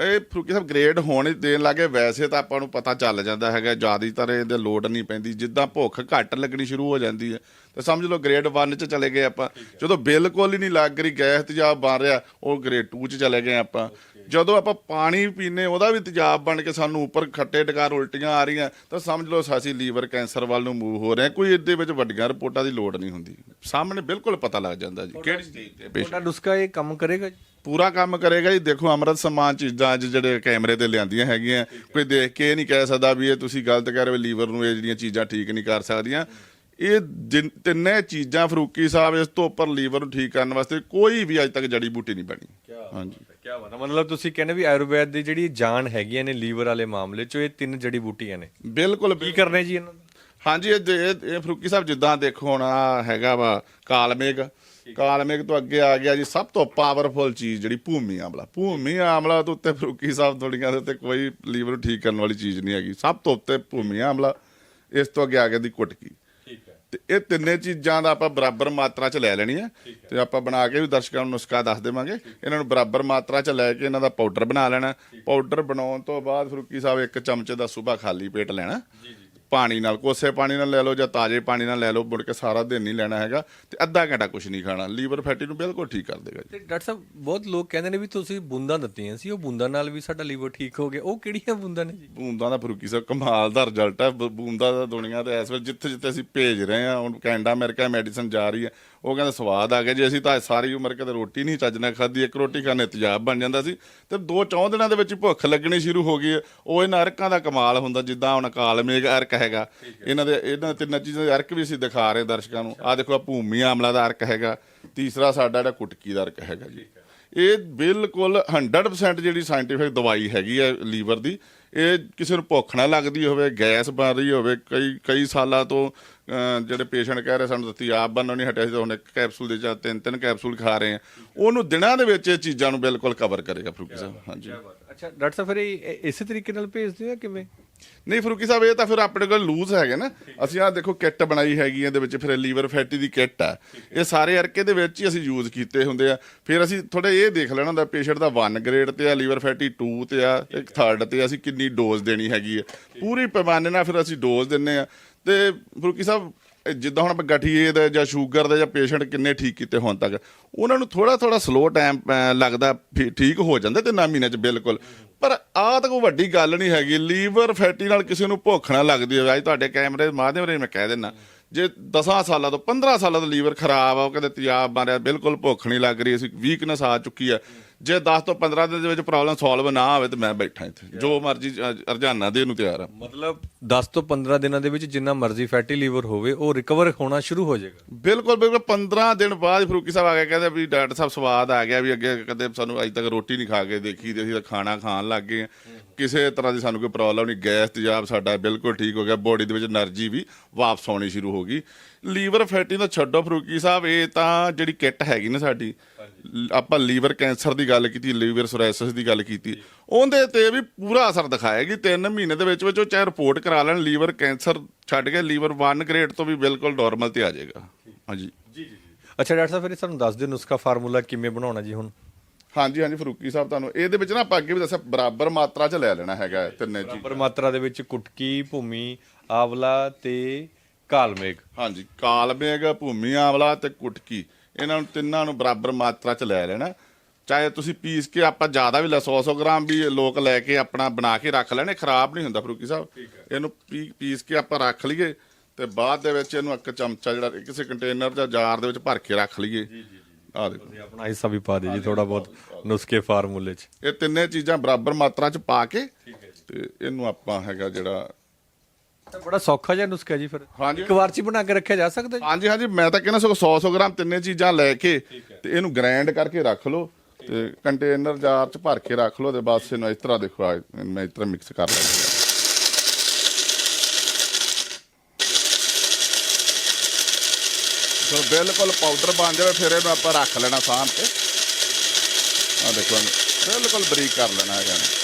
ਇਹ ਫਰੂਕੀ ਸਾਹਿਬ ਗ੍ਰੇਡ ਹੋਣ ਹੀ ਦੇਣ ਲੱਗੇ ਵੈਸੇ ਤਾਂ ਆਪਾਂ ਨੂੰ ਪਤਾ ਚੱਲ ਜਾਂਦਾ ਹੈਗਾ ਜ਼ਿਆਦਾਤਰ ਇਹਦੇ ਲੋਡ ਨਹੀਂ ਪੈਂਦੀ, ਜਿੱਦਾਂ ਭੁੱਖ ਘੱਟ ਲੱਗਣੀ ਸ਼ੁਰੂ ਹੋ ਜਾਂਦੀ ਹੈ। ਤੇ ਸਮਝ ਲਓ ਗ੍ਰੇਡ 1 ਚ ਚਲੇ ਗਏ ਆਪਾਂ। ਜਦੋਂ ਬਿਲਕੁਲ ਹੀ ਨਹੀਂ ਲੱਗ ਰਹੀ ਗੈਸ ਤੇਜ਼ਾਬ ਬਣ ਰਿਹਾ, ਉਹ ਗ੍ਰੇਡ 2 ਚ ਚਲੇ ਗਏ ਆਪਾਂ। ਜਦੋਂ ਆਪਾਂ ਪਾਣੀ ਪੀਨੇ ਉਹਦਾ ਵੀ ਤੇਜ਼ਾਬ ਬਣ ਕੇ ਸਾਨੂੰ ਉੱਪਰ ਖੱਟੇ ਡਕਾਰ ਉਲਟੀਆਂ ਆ ਰਹੀਆਂ ਤਾਂ ਸਮਝ ਲਓ ਅਸੀਂ ਲੀਵਰ ਕੈਂਸਰ ਵੱਲ ਨੂੰ ਮੂਵ ਹੋ ਰਹੇ ਕੋਈ ਇਹਦੇ ਵਿੱਚ ਵੱਡੀਆਂ ਰਿਪੋਰਟਾਂ ਦੀ ਲੋੜ ਨਹੀਂ ਹੁੰਦੀ। ਸਾਹਮਣੇ ਬਿਲਕੁਲ ਪਤਾ ਲੱਗ ਜਾਂਦਾ ਜੀ ਕਿਹੜੀ ਸਟੇਜ ਤੇ patient ਤੁਹਾਡਾ ਨੁਸਖਾ ਇਹ ਕੰਮ ਕਰੇਗਾ ਜੀ? ਪੂਰਾ ਕੰਮ ਕਰੇਗਾ ਜੀ। ਦੇਖੋ ਅੰਮ੍ਰਿਤ ਸਮਾਨ ਚੀਜ਼ਾਂ ਅੱਜ ਜਿਹੜੇ ਕੈਮਰੇ ਤੇ ਲਿਆਂਦੀਆਂ ਹੈਗੀਆਂ ਕੋਈ ਦੇਖ ਕੇ ਇਹ ਨਹੀਂ ਕਹਿ ਸਕਦਾ ਵੀ ਇਹ ਤੁਸੀਂ ਗਲਤ ਕਹਿ ਰਹੇ ਹੋ ਲੀਵਰ ਨੂੰ ਇਹ ਜਿਹੜੀਆਂ ਚੀਜ਼ਾਂ ਠੀਕ ਨਹੀਂ ਕਰ ਸਕਦੀਆਂ। ਇਹ ਤਿੰਨੇ ਚੀਜ਼ਾਂ ਫਰੂਕੀ ਸਾਹਿਬ ਇਸ ਤੋਂ ਉੱਪਰ ਲੀਵਰ ਨੂੰ ਠੀਕ ਕਰਨ ਵਾਸਤੇ ਕੋਈ ਵੀ ਅੱਜ ਤੱਕ ਜੜੀ ਬੂਟੀ ਨਹੀਂ ਬਣੀ। ਹਾਂਜੀ। ਕੀ ਬਾਤ ਹੈ ਮਤਲਬ ਤੁਸੀਂ ਕਹਿੰਦੇ ਵੀ ਆਯੁਰਵੈਦ ਦੀ ਜਿਹੜੀ ਜਾਨ ਹੈਗੀਆਂ ਨੇ ਲੀਵਰ ਵਾਲੇ ਮਾਮਲੇ 'ਚ ਇਹ ਤਿੰਨ ਜੜੀ ਬੂਟੀਆਂ ਨੇ। ਬਿਲਕੁਲ ਕੀ ਕਰਨੇ ਜੀ ਇਹਨਾਂ ਦਾ ਹਾਂਜੀ ਇਹ ਇਹ ਇਹ ਫਰੂਕੀ ਸਾਹਿਬ ਜਿੱਦਾਂ ਦੇਖੋ ਹੁਣ ਆਹ ਹੈਗਾ ਵਾ ਕਾਲਮੇਗ। ਕਾਲਮੇਗ ਤੋਂ ਅੱਗੇ ਆ ਗਿਆ ਜੀ ਸਭ ਤੋਂ ਪਾਵਰਫੁਲ ਚੀਜ਼ ਜਿਹੜੀ ਭੂਮੀ ਆਮਲਾ। ਭੂਮੀ ਆਮਲਾ ਤੋਂ ਉੱਤੇ ਫਰੂਕੀ ਸਾਹਿਬ ਥੋੜੀਆਂ ਦੇ ਉੱਤੇ ਕੋਈ ਲੀਵਰ ਨੂੰ ਠੀਕ ਕਰਨ ਵਾਲੀ ਚੀਜ਼ ਨਹੀਂ ਹੈਗੀ। ਸਭ ਤੋਂ ਉੱਤੇ ਭੂਮੀ ਆਮਲਾ। ਇਸ ਤੋਂ ਅੱਗੇ ਆ ਗਿਆ ਦੀ ਕੁਟਕੀ। ਤੇ ਇਹ ਤਿੰਨੇ ਚੀਜ਼ਾਂ ਦਾ ਆਪਾਂ ਬਰਾਬਰ ਮਾਤਰਾ 'ਚ ਲੈ ਲੈਣੀ ਹੈ। ਤੇ ਆਪਾਂ ਬਣਾ ਕੇ ਵੀ ਦਰਸ਼ਕਾਂ ਨੂੰ ਨੁਸਖਾ ਦੱਸ ਦੇਵਾਂਗੇ। ਇਹਨਾਂ ਨੂੰ ਬਰਾਬਰ ਮਾਤਰਾ 'ਚ ਲੈ ਕੇ ਇਹਨਾਂ ਦਾ ਪਾਊਡਰ ਬਣਾ ਲੈਣਾ। ਪਾਊਡਰ ਬਣਾਉਣ ਤੋਂ ਬਾਅਦ ਫਰੂਕੀ ਸਾਹਿਬ ਇੱਕ ਚਮਚੇ ਦਾ ਸਵੇਰ ਖਾਲੀ ਪੇਟ ਲੈਣਾ। ਪਾਣੀ ਨਾਲ ਕੋਸੇ ਪਾਣੀ ਨਾਲ ਲੈ ਲਓ ਜਾਂ ਤਾਜ਼ੇ ਪਾਣੀ ਨਾਲ ਲੈ ਲਓ ਮੁੜ ਕੇ ਸਾਰਾ ਦਿਨ ਨਹੀਂ ਲੈਣਾ ਹੈਗਾ ਤੇ ਅੱਧਾ ਘੰਟਾ ਕੁਝ ਨਹੀਂ ਖਾਣਾ। ਲੀਵਰ ਫੈਟੀ ਨੂੰ ਬਿਲਕੁਲ ਠੀਕ ਕਰ ਦੇਗਾ ਜੀ। ਤੇ ਡਾਕਟਰ ਸਾਹਿਬ ਬਹੁਤ ਲੋਕ ਕਹਿੰਦੇ ਨੇ ਵੀ ਤੁਸੀਂ ਬੂੰਦਾਂ ਦਿੱਤੀਆਂ ਸੀ ਉਹ ਬੂੰਦਾਂ ਨਾਲ ਵੀ ਸਾਡਾ ਲੀਵਰ ਠੀਕ ਹੋ ਗਿਆ। ਉਹ ਕਿਹੜੀਆਂ ਬੂੰਦਾਂ ਨੇ ਜੀ? ਬੂੰਦਾਂ ਦਾ ਫਰੂਕੀ ਸਾਹਿਬ ਕਮਾਲ ਦਾ ਰਿਜ਼ਲਟ ਹੈ ਬ- ਬੂੰਦਾਂ ਦਾ ਦੁਨੀਆ ਤੇ ਇਸ ਵੇਲੇ ਜਿੱਥੇ ਜਿੱਥੇ ਅਸੀਂ ਭੇਜ ਰਹੇ ਹਾਂ ਹੁਣ ਕੈਨੇਡਾ ਅਮਰੀਕਾ ਮੈਡੀਸਨ ਜਾ ਰਹੀ ਹੈ ਉਹ ਕਹਿੰਦਾ ਸਵਾਦ ਆ ਗਿਆ। ਜੀ ਅਸੀਂ ਤਾਂ ਸਾਰੀ ਉਮਰ ਕਦੇ ਰੋਟੀ ਨਹੀਂ ਚੱਜ ਨਾਲ ਖਾਧੀ ਇੱਕ ਰੋਟੀ ਖਾਣੇ ਤੇਜ਼ਾਬ ਬਣ ਜਾਂਦਾ ਸੀ। ਤੇ ਦੋ ਚੌਂ ਦਿਨਾਂ ਦੇ ਵਿੱਚ ਹੀ ਭੁੱਖ ਲੱਗਣੀ ਸ਼ੁਰੂ ਹੋ ਗਈ ਹੈ। ਉਹ ਇਹਨਾਂ ਅਰਕਾਂ ਦਾ ਕਮਾਲ ਹੁੰਦਾ ਜਿੱਦਾਂ ਹੁਣ ਅਕਾਲ ਮੇਘ ਅਰਕ ਹੈਗਾ। ਇਹਨਾਂ ਦੇ ਇਹਨਾਂ ਤਿੰਨਾਂ ਚੀਜ਼ਾਂ ਦੇ ਅਰਕ ਵੀ ਅਸੀਂ ਦਿਖਾ ਰਹੇ ਦਰਸ਼ਕਾਂ ਨੂੰ। ਆ ਦੇਖੋ ਆ ਭੂਮੀ ਆਮਲਾ ਦਾ ਅਰਕ ਹੈਗਾ। ਤੀਸਰਾ ਸਾਡਾ ਜਿਹੜਾ ਕੁਟਕੀ ਦਾ ਅਰਕ ਹੈਗਾ ਜੀ। ਇਹ ਬਿਲਕੁਲ 100% ਜਿਹੜੀ ਸਾਇੰਟੀਫਿਕ ਦਵਾਈ ਹੈਗੀ ਹੈ ਲੀਵਰ ਦੀ ਇਹ ਕਿਸੇ ਨੂੰ ਭੁੱਖ ਨਾ ਲੱਗਦੀ ਹੋਵੇ ਗੈਸ ਬਣ ਰਹੀ ਹੋਵੇ ਕਈ ਕਈ ਸਾਲਾਂ ਤੋਂ ਜਿਹੜੇ ਪੇਸ਼ੈਂਟ ਕਹਿ ਰਹੇ ਸਾਨੂੰ ਦਿੱਤੀ ਆਪ ਬੰਨੋ ਨਹੀਂ ਹਟਿਆ ਸੀ ਤਾਂ ਹੁਣ ਇੱਕ ਕੈਪਸੂਲ ਦੇ ਜਾਂ ਤਿੰਨ ਤਿੰਨ ਕੈਪਸੂਲ ਖਾ ਰਹੇ ਆ ਉਹਨੂੰ ਦਿਨਾਂ ਦੇ ਵਿੱਚ ਇਹ ਚੀਜ਼ਾਂ ਨੂੰ ਬਿਲਕੁਲ ਕਵਰ ਕਰੇਗਾ ਫਰੂਕੀ ਸਾਹਿਬ। ਹਾਂਜੀ। ਅੱਛਾ, ਡਾਕਟਰ ਸਾਹਿਬ, ਫਿਰ ਇਹ ਇਹ ਇਸੇ ਤਰੀਕੇ ਨਾਲ ਭੇਜਦੇ ਹੋ ਜਾਂ ਕਿਵੇਂ? ਨਹੀਂ, ਫਰੂਕੀ ਸਾਹਿਬ, ਇਹ ਤਾਂ ਫਿਰ ਆਪਣੇ ਕੋਲ ਲੂਜ਼ ਹੈਗੇ ਨਾ। ਅਸੀਂ ਆਹ ਦੇਖੋ, ਕਿੱਟ ਬਣਾਈ ਹੈਗੀ ਇਹਦੇ ਵਿੱਚ ਫਿਰ ਲੀਵਰ ਫੈਟੀ ਦੀ ਕਿੱਟ ਆ। ਇਹ ਸਾਰੇ ਅਰਕੇ ਦੇ ਵਿੱਚ ਹੀ ਅਸੀਂ ਯੂਜ਼ ਕੀਤੇ ਹੁੰਦੇ ਆ। ਫਿਰ ਅਸੀਂ ਥੋੜਾ ਇਹ ਦੇਖ ਲੈਣਾ ਹੁੰਦਾ, ਪੇਸ਼ੈਂਟ ਦਾ 1 ਗ੍ਰੇਡ ਤੇ ਆ, ਲੀਵਰ ਫੈਟੀ 2 ਤੇ ਆ ਇੱਕ ਥਰਡ ਤੇ ਆ, ਅਸੀਂ ਕਿੰਨੀ ਡੋਜ਼ ਦੇਣੀ ਹੈਗੀ ਹੈ ਪੂਰੀ ਪੈਮਾਨੇ ਨਾਲ ਫਿਰ ਅਸੀਂ ਡੋਜ਼ ਦਿੰਨੇ ਆ। ਤੇ ਫਰੂਕੀ ਸਾਹਿਬ ਜਿੱਦਾਂ ਹੁਣ ਆਪਾਂ ਗਠੀਏ ਦਾ ਜਾਂ ਸ਼ੂਗਰ ਦਾ ਜਾਂ ਪੇਸ਼ੈਂਟ ਕਿੰਨੇ ਠੀਕ ਕੀਤੇ ਹੋਣ ਤੱਕ, ਉਹਨਾਂ ਨੂੰ ਥੋੜਾ ਥੋੜਾ ਸਲੋ ਟਾਈਮ ਲੱਗਦਾ ਠੀਕ ਹੋ ਜਾਂਦਾ ਤੇ ਨਾ ਮਹੀਨੇ ਚ ਬਿਲਕੁਲ। ਪਰ ਆਹ ਤਾਂ ਕੋਈ ਵੱਡੀ ਗੱਲ ਨਹੀਂ ਹੈਗੀ। ਲੀਵਰ ਫੈਟੀ ਨਾਲ ਕਿਸੇ ਨੂੰ ਭੁੱਖ ਨਾ ਲੱਗਦੀ ਹੋਵੇ। ਅੱਜ ਤੁਹਾਡੇ ਕੈਮਰੇ ਦੇ ਮਾਧਿਅਮ ਰਾਹੀਂ ਮੈਂ ਕਹਿ ਦਿੰਦਾ। ਜੇ 10 ਸਾਲਾਂ ਤੋਂ 15 ਸਾਲਾਂ ਤੋਂ ਲੀਵਰ ਖਰਾਬ ਆ, ਉਹ ਕਹਿੰਦੇ ਤੇਜ਼ਾਬ ਮਾਰਿਆ, ਬਿਲਕੁਲ ਭੁੱਖ ਨਹੀਂ ਲੱਗ ਰਹੀ। ਅਸੀਂ ਵੀਕਨੈਸ ਆ ਚੁੱਕੀ ਆ। ਜੇ 10 ਤੋਂ 15 ਦਿਨ ਦੇ ਵਿੱਚ ਪ੍ਰੋਬਲਮ ਸੋਲਵ ਨਾ ਆਵੇ ਤੇ ਮੈਂ ਬੈਠਾ ਇੱਥੇ। ਜੋ ਮਰਜ਼ੀ ਰਜਾਨਾ ਦੇ ਨੂੰ ਤਿਆਰ ਆ। ਮਤਲਬ 10 ਤੋਂ 15 ਦਿਨਾਂ ਦੇ ਵਿੱਚ ਜਿੰਨਾ ਮਰਜ਼ੀ ਫੈਟੀ ਲੀਵਰ ਹੋਵੇ ਉਹ ਰਿਕਵਰ ਹੋਣਾ ਸ਼ੁਰੂ ਹੋ ਜਾਏਗਾ। ਬਿਲਕੁਲ ਬਿਲਕੁਲ। 15 ਦਿਨ ਬਾਅਦ ਫਰੂਕੀ ਸਾਹਿਬ ਆ ਕੇ ਕਹਿੰਦੇ ਵੀ ਡਾਕਟਰ ਸਾਹਿਬ ਸਵਾਦ ਆ ਗਿਆ ਵੀ ਅੱਗੇ ਕਦੇ ਸਾਨੂੰ ਅਜੇ ਤੱਕ ਰੋਟੀ ਨਹੀਂ ਖਾ ਕੇ ਦੇਖੀ ਤੇ ਅਸੀਂ ਤਾਂ ਖਾਣਾ ਖਾਣ ਲੱਗ ਗਏ ਕਿਸੇ ਤਰ੍ਹਾਂ ਦੀ ਸਾਨੂੰ ਕੋਈ ਪ੍ਰੋਬਲਮ ਨਹੀਂ। ਗੈਸ ਤੇਜ਼ਾਬ ਸਾਡਾ ਬਿਲਕੁਲ ਠੀਕ ਹੋ ਗਿਆ। ਬੋਡੀ ਦੇ ਵਿੱਚ એનર્ਜੀ ਵੀ ਵਾਪਸ ਆਉਣੀ ਸ਼ੁਰੂ ਹੋ ਗਈ। ਲੀਵਰ ਫੈਟੀ ਦਾ ਛੱਡੋ ਫਰੂਕੀ ਸਾਹਿਬ ਇਹ ਤਾਂ ਜਿਹੜੀ ਕਿੱਟ ਹੈਗੀ ਨਾ ਸਾਡੀ ਆਪਾਂ ਲੀਵਰ ਕੈਂਸਰ ਦੀ ਗੱਲ ਕੀਤੀ ਲੀਵਰ ਸੋਰੈਸਿਸ ਦੀ ਗੱਲ ਕੀਤੀ ਉਹਦੇ ਤੇ ਵੀ ਪੂਰਾ ਅਸਰ ਦਿਖਾਏਗੀ 3 ਮਹੀਨੇ ਦੇ ਵਿੱਚ ਵਿੱਚ ਉਹ ਚਾਹੇ ਰਿਪੋਰਟ ਕਰਾ ਲੈਣ ਲੀਵਰ ਕੈਂਸਰ ਛੱਡ ਕੇ ਲੀਵਰ 1 ਗ੍ਰੇਡ ਤੋਂ ਵੀ ਬਿਲਕੁਲ ਨਾਰਮਲ ਤੇ ਆ ਜਾਏਗਾ। ਹਾਂਜੀ। ਅੱਛਾ ਡਾਕਟਰ ਸਾਹਿਬ ਫਿਰ ਇਹ ਸਾਨੂੰ ਦੱਸ ਦਿਓ ਨੁਸਖਾ ਫਾਰਮੂਲਾ ਕਿਵੇਂ ਬਣਾਉਣਾ ਜੀ ਹੁਣ? ਹਾਂਜੀ ਹਾਂਜੀ ਫਰੂਕੀ ਸਾਹਿਬ ਤੁਹਾਨੂੰ ਇਹਦੇ ਵਿੱਚ ਨਾ ਆਪਾਂ ਅੱਗੇ ਵੀ ਦੱਸਿਆ ਬਰਾਬਰ ਮਾਤਰਾ 'ਚ ਲੈ ਲੈਣਾ ਹੈਗਾ ਤਿੰਨੇ ਚੀਜ਼। ਬਰਾਬਰ ਮਾਤਰਾ ਦੇ ਵਿੱਚ ਕੁਟਕੀ ਭੂਮੀ ਆਵਲਾ ਤੇ ਕਾਲਮੇਗ ਹਾਂਜੀ ਕਾਲਮੇਗ ਭੂਮੀ ਆਵਲਾ ਤੇ ਕੁਟਕੀ। ਇਹਨਾਂ ਨੂੰ ਤਿੰਨਾਂ ਨੂੰ ਬਰਾਬਰ ਮਾਤਰਾ 'ਚ ਲੈ ਲੈਣਾ। ਚਾਹੇ ਤੁਸੀਂ ਪੀਸ ਕੇ ਆਪਾਂ ਜ਼ਿਆਦਾ ਵੀ ਲੈ 100-100 ਗ੍ਰਾਮ ਵੀ ਲੋਕ ਲੈ ਕੇ ਆਪਣਾ ਬਣਾ ਕੇ ਰੱਖ ਲੈਣੇ ਖਰਾਬ ਨਹੀਂ ਹੁੰਦਾ ਫਰੂਕੀ ਸਾਹਿਬ। ਇਹਨੂੰ ਪੀਸ ਕੇ ਆਪਾਂ ਰੱਖ ਲਈਏ ਤੇ ਬਾਅਦ ਦੇ ਵਿੱਚ ਇਹਨੂੰ ਇੱਕ ਚਮਚਾ ਜਿਹੜਾ ਕਿਸੇ ਕੰਟੇਨਰ ਜਾਂ ਜਾਰ ਦੇ ਵਿੱਚ ਭਰ ਕੇ ਰੱਖ ਲਈਏ। ਆ ਦੇਖੋ। ਤੁਸੀਂ ਆਪਣਾ ਹਿੱਸਾ ਵੀ ਪਾ ਦਿਓ ਜੀ ਥੋੜਾ ਬਹੁਤ ਨੁਸਖੇ ਫਾਰਮੂਲੇ 'ਚ। ਇਹ ਤਿੰਨੇ ਚੀਜ਼ਾਂ ਬਰਾਬਰ ਮਾਤਰਾ 'ਚ ਪਾ ਕੇ ਤੇ ਇਹਨੂੰ ਆਪਾਂ ਹੈਗਾ ਜਿਹੜਾ ਤਾਂ ਬੜਾ ਸੌਖਾ ਜਿਹਾ ਨੁਸਖਾ ਜੀ ਫਿਰ। ਹਾਂਜੀ। ਇੱਕ ਵਾਰ ਚ ਹੀ ਬਣਾ ਕੇ ਰੱਖਿਆ ਜਾ ਸਕਦਾ ਜੀ? ਹਾਂਜੀ ਹਾਂਜੀ ਮੈਂ ਤਾਂ ਕਹਿੰਦਾ ਸਗੋਂ 100 100 ਗ੍ਰਾਮ ਤਿੰਨੇ ਚੀਜ਼ਾਂ ਲੈ ਕੇ ਤੇ ਇਹਨੂੰ ਗ੍ਰਾਈਂਡ ਕਰਕੇ ਰੱਖ ਲਓ ਤੇ ਕੰਟੇਨਰ ਜਾਰ 'ਚ ਭਰ ਕੇ ਰੱਖ ਲਓ ਤੇ ਬਸ ਇਹਨੂੰ ਇਸ ਤਰ੍ਹਾਂ ਦੇਖੋ ਆ ਮੈਂ ਇਸ ਤਰ੍ਹਾਂ ਮਿਕਸ ਕਰ ਲੈਂਦਾ। ਸੋ ਬਿਲਕੁਲ ਪਾਊਡਰ ਬਣ ਜਾਵੇ ਫਿਰ ਇਹਨੂੰ ਆਪਾਂ ਰੱਖ ਲੈਣਾ ਸਾਂਭ ਕੇ। ਆ ਦੇਖੋ ਬਿਲਕੁਲ ਬਰੀਕ ਕਰ ਲੈਣਾ ਹੈਗਾ ਇਹਨੂੰ।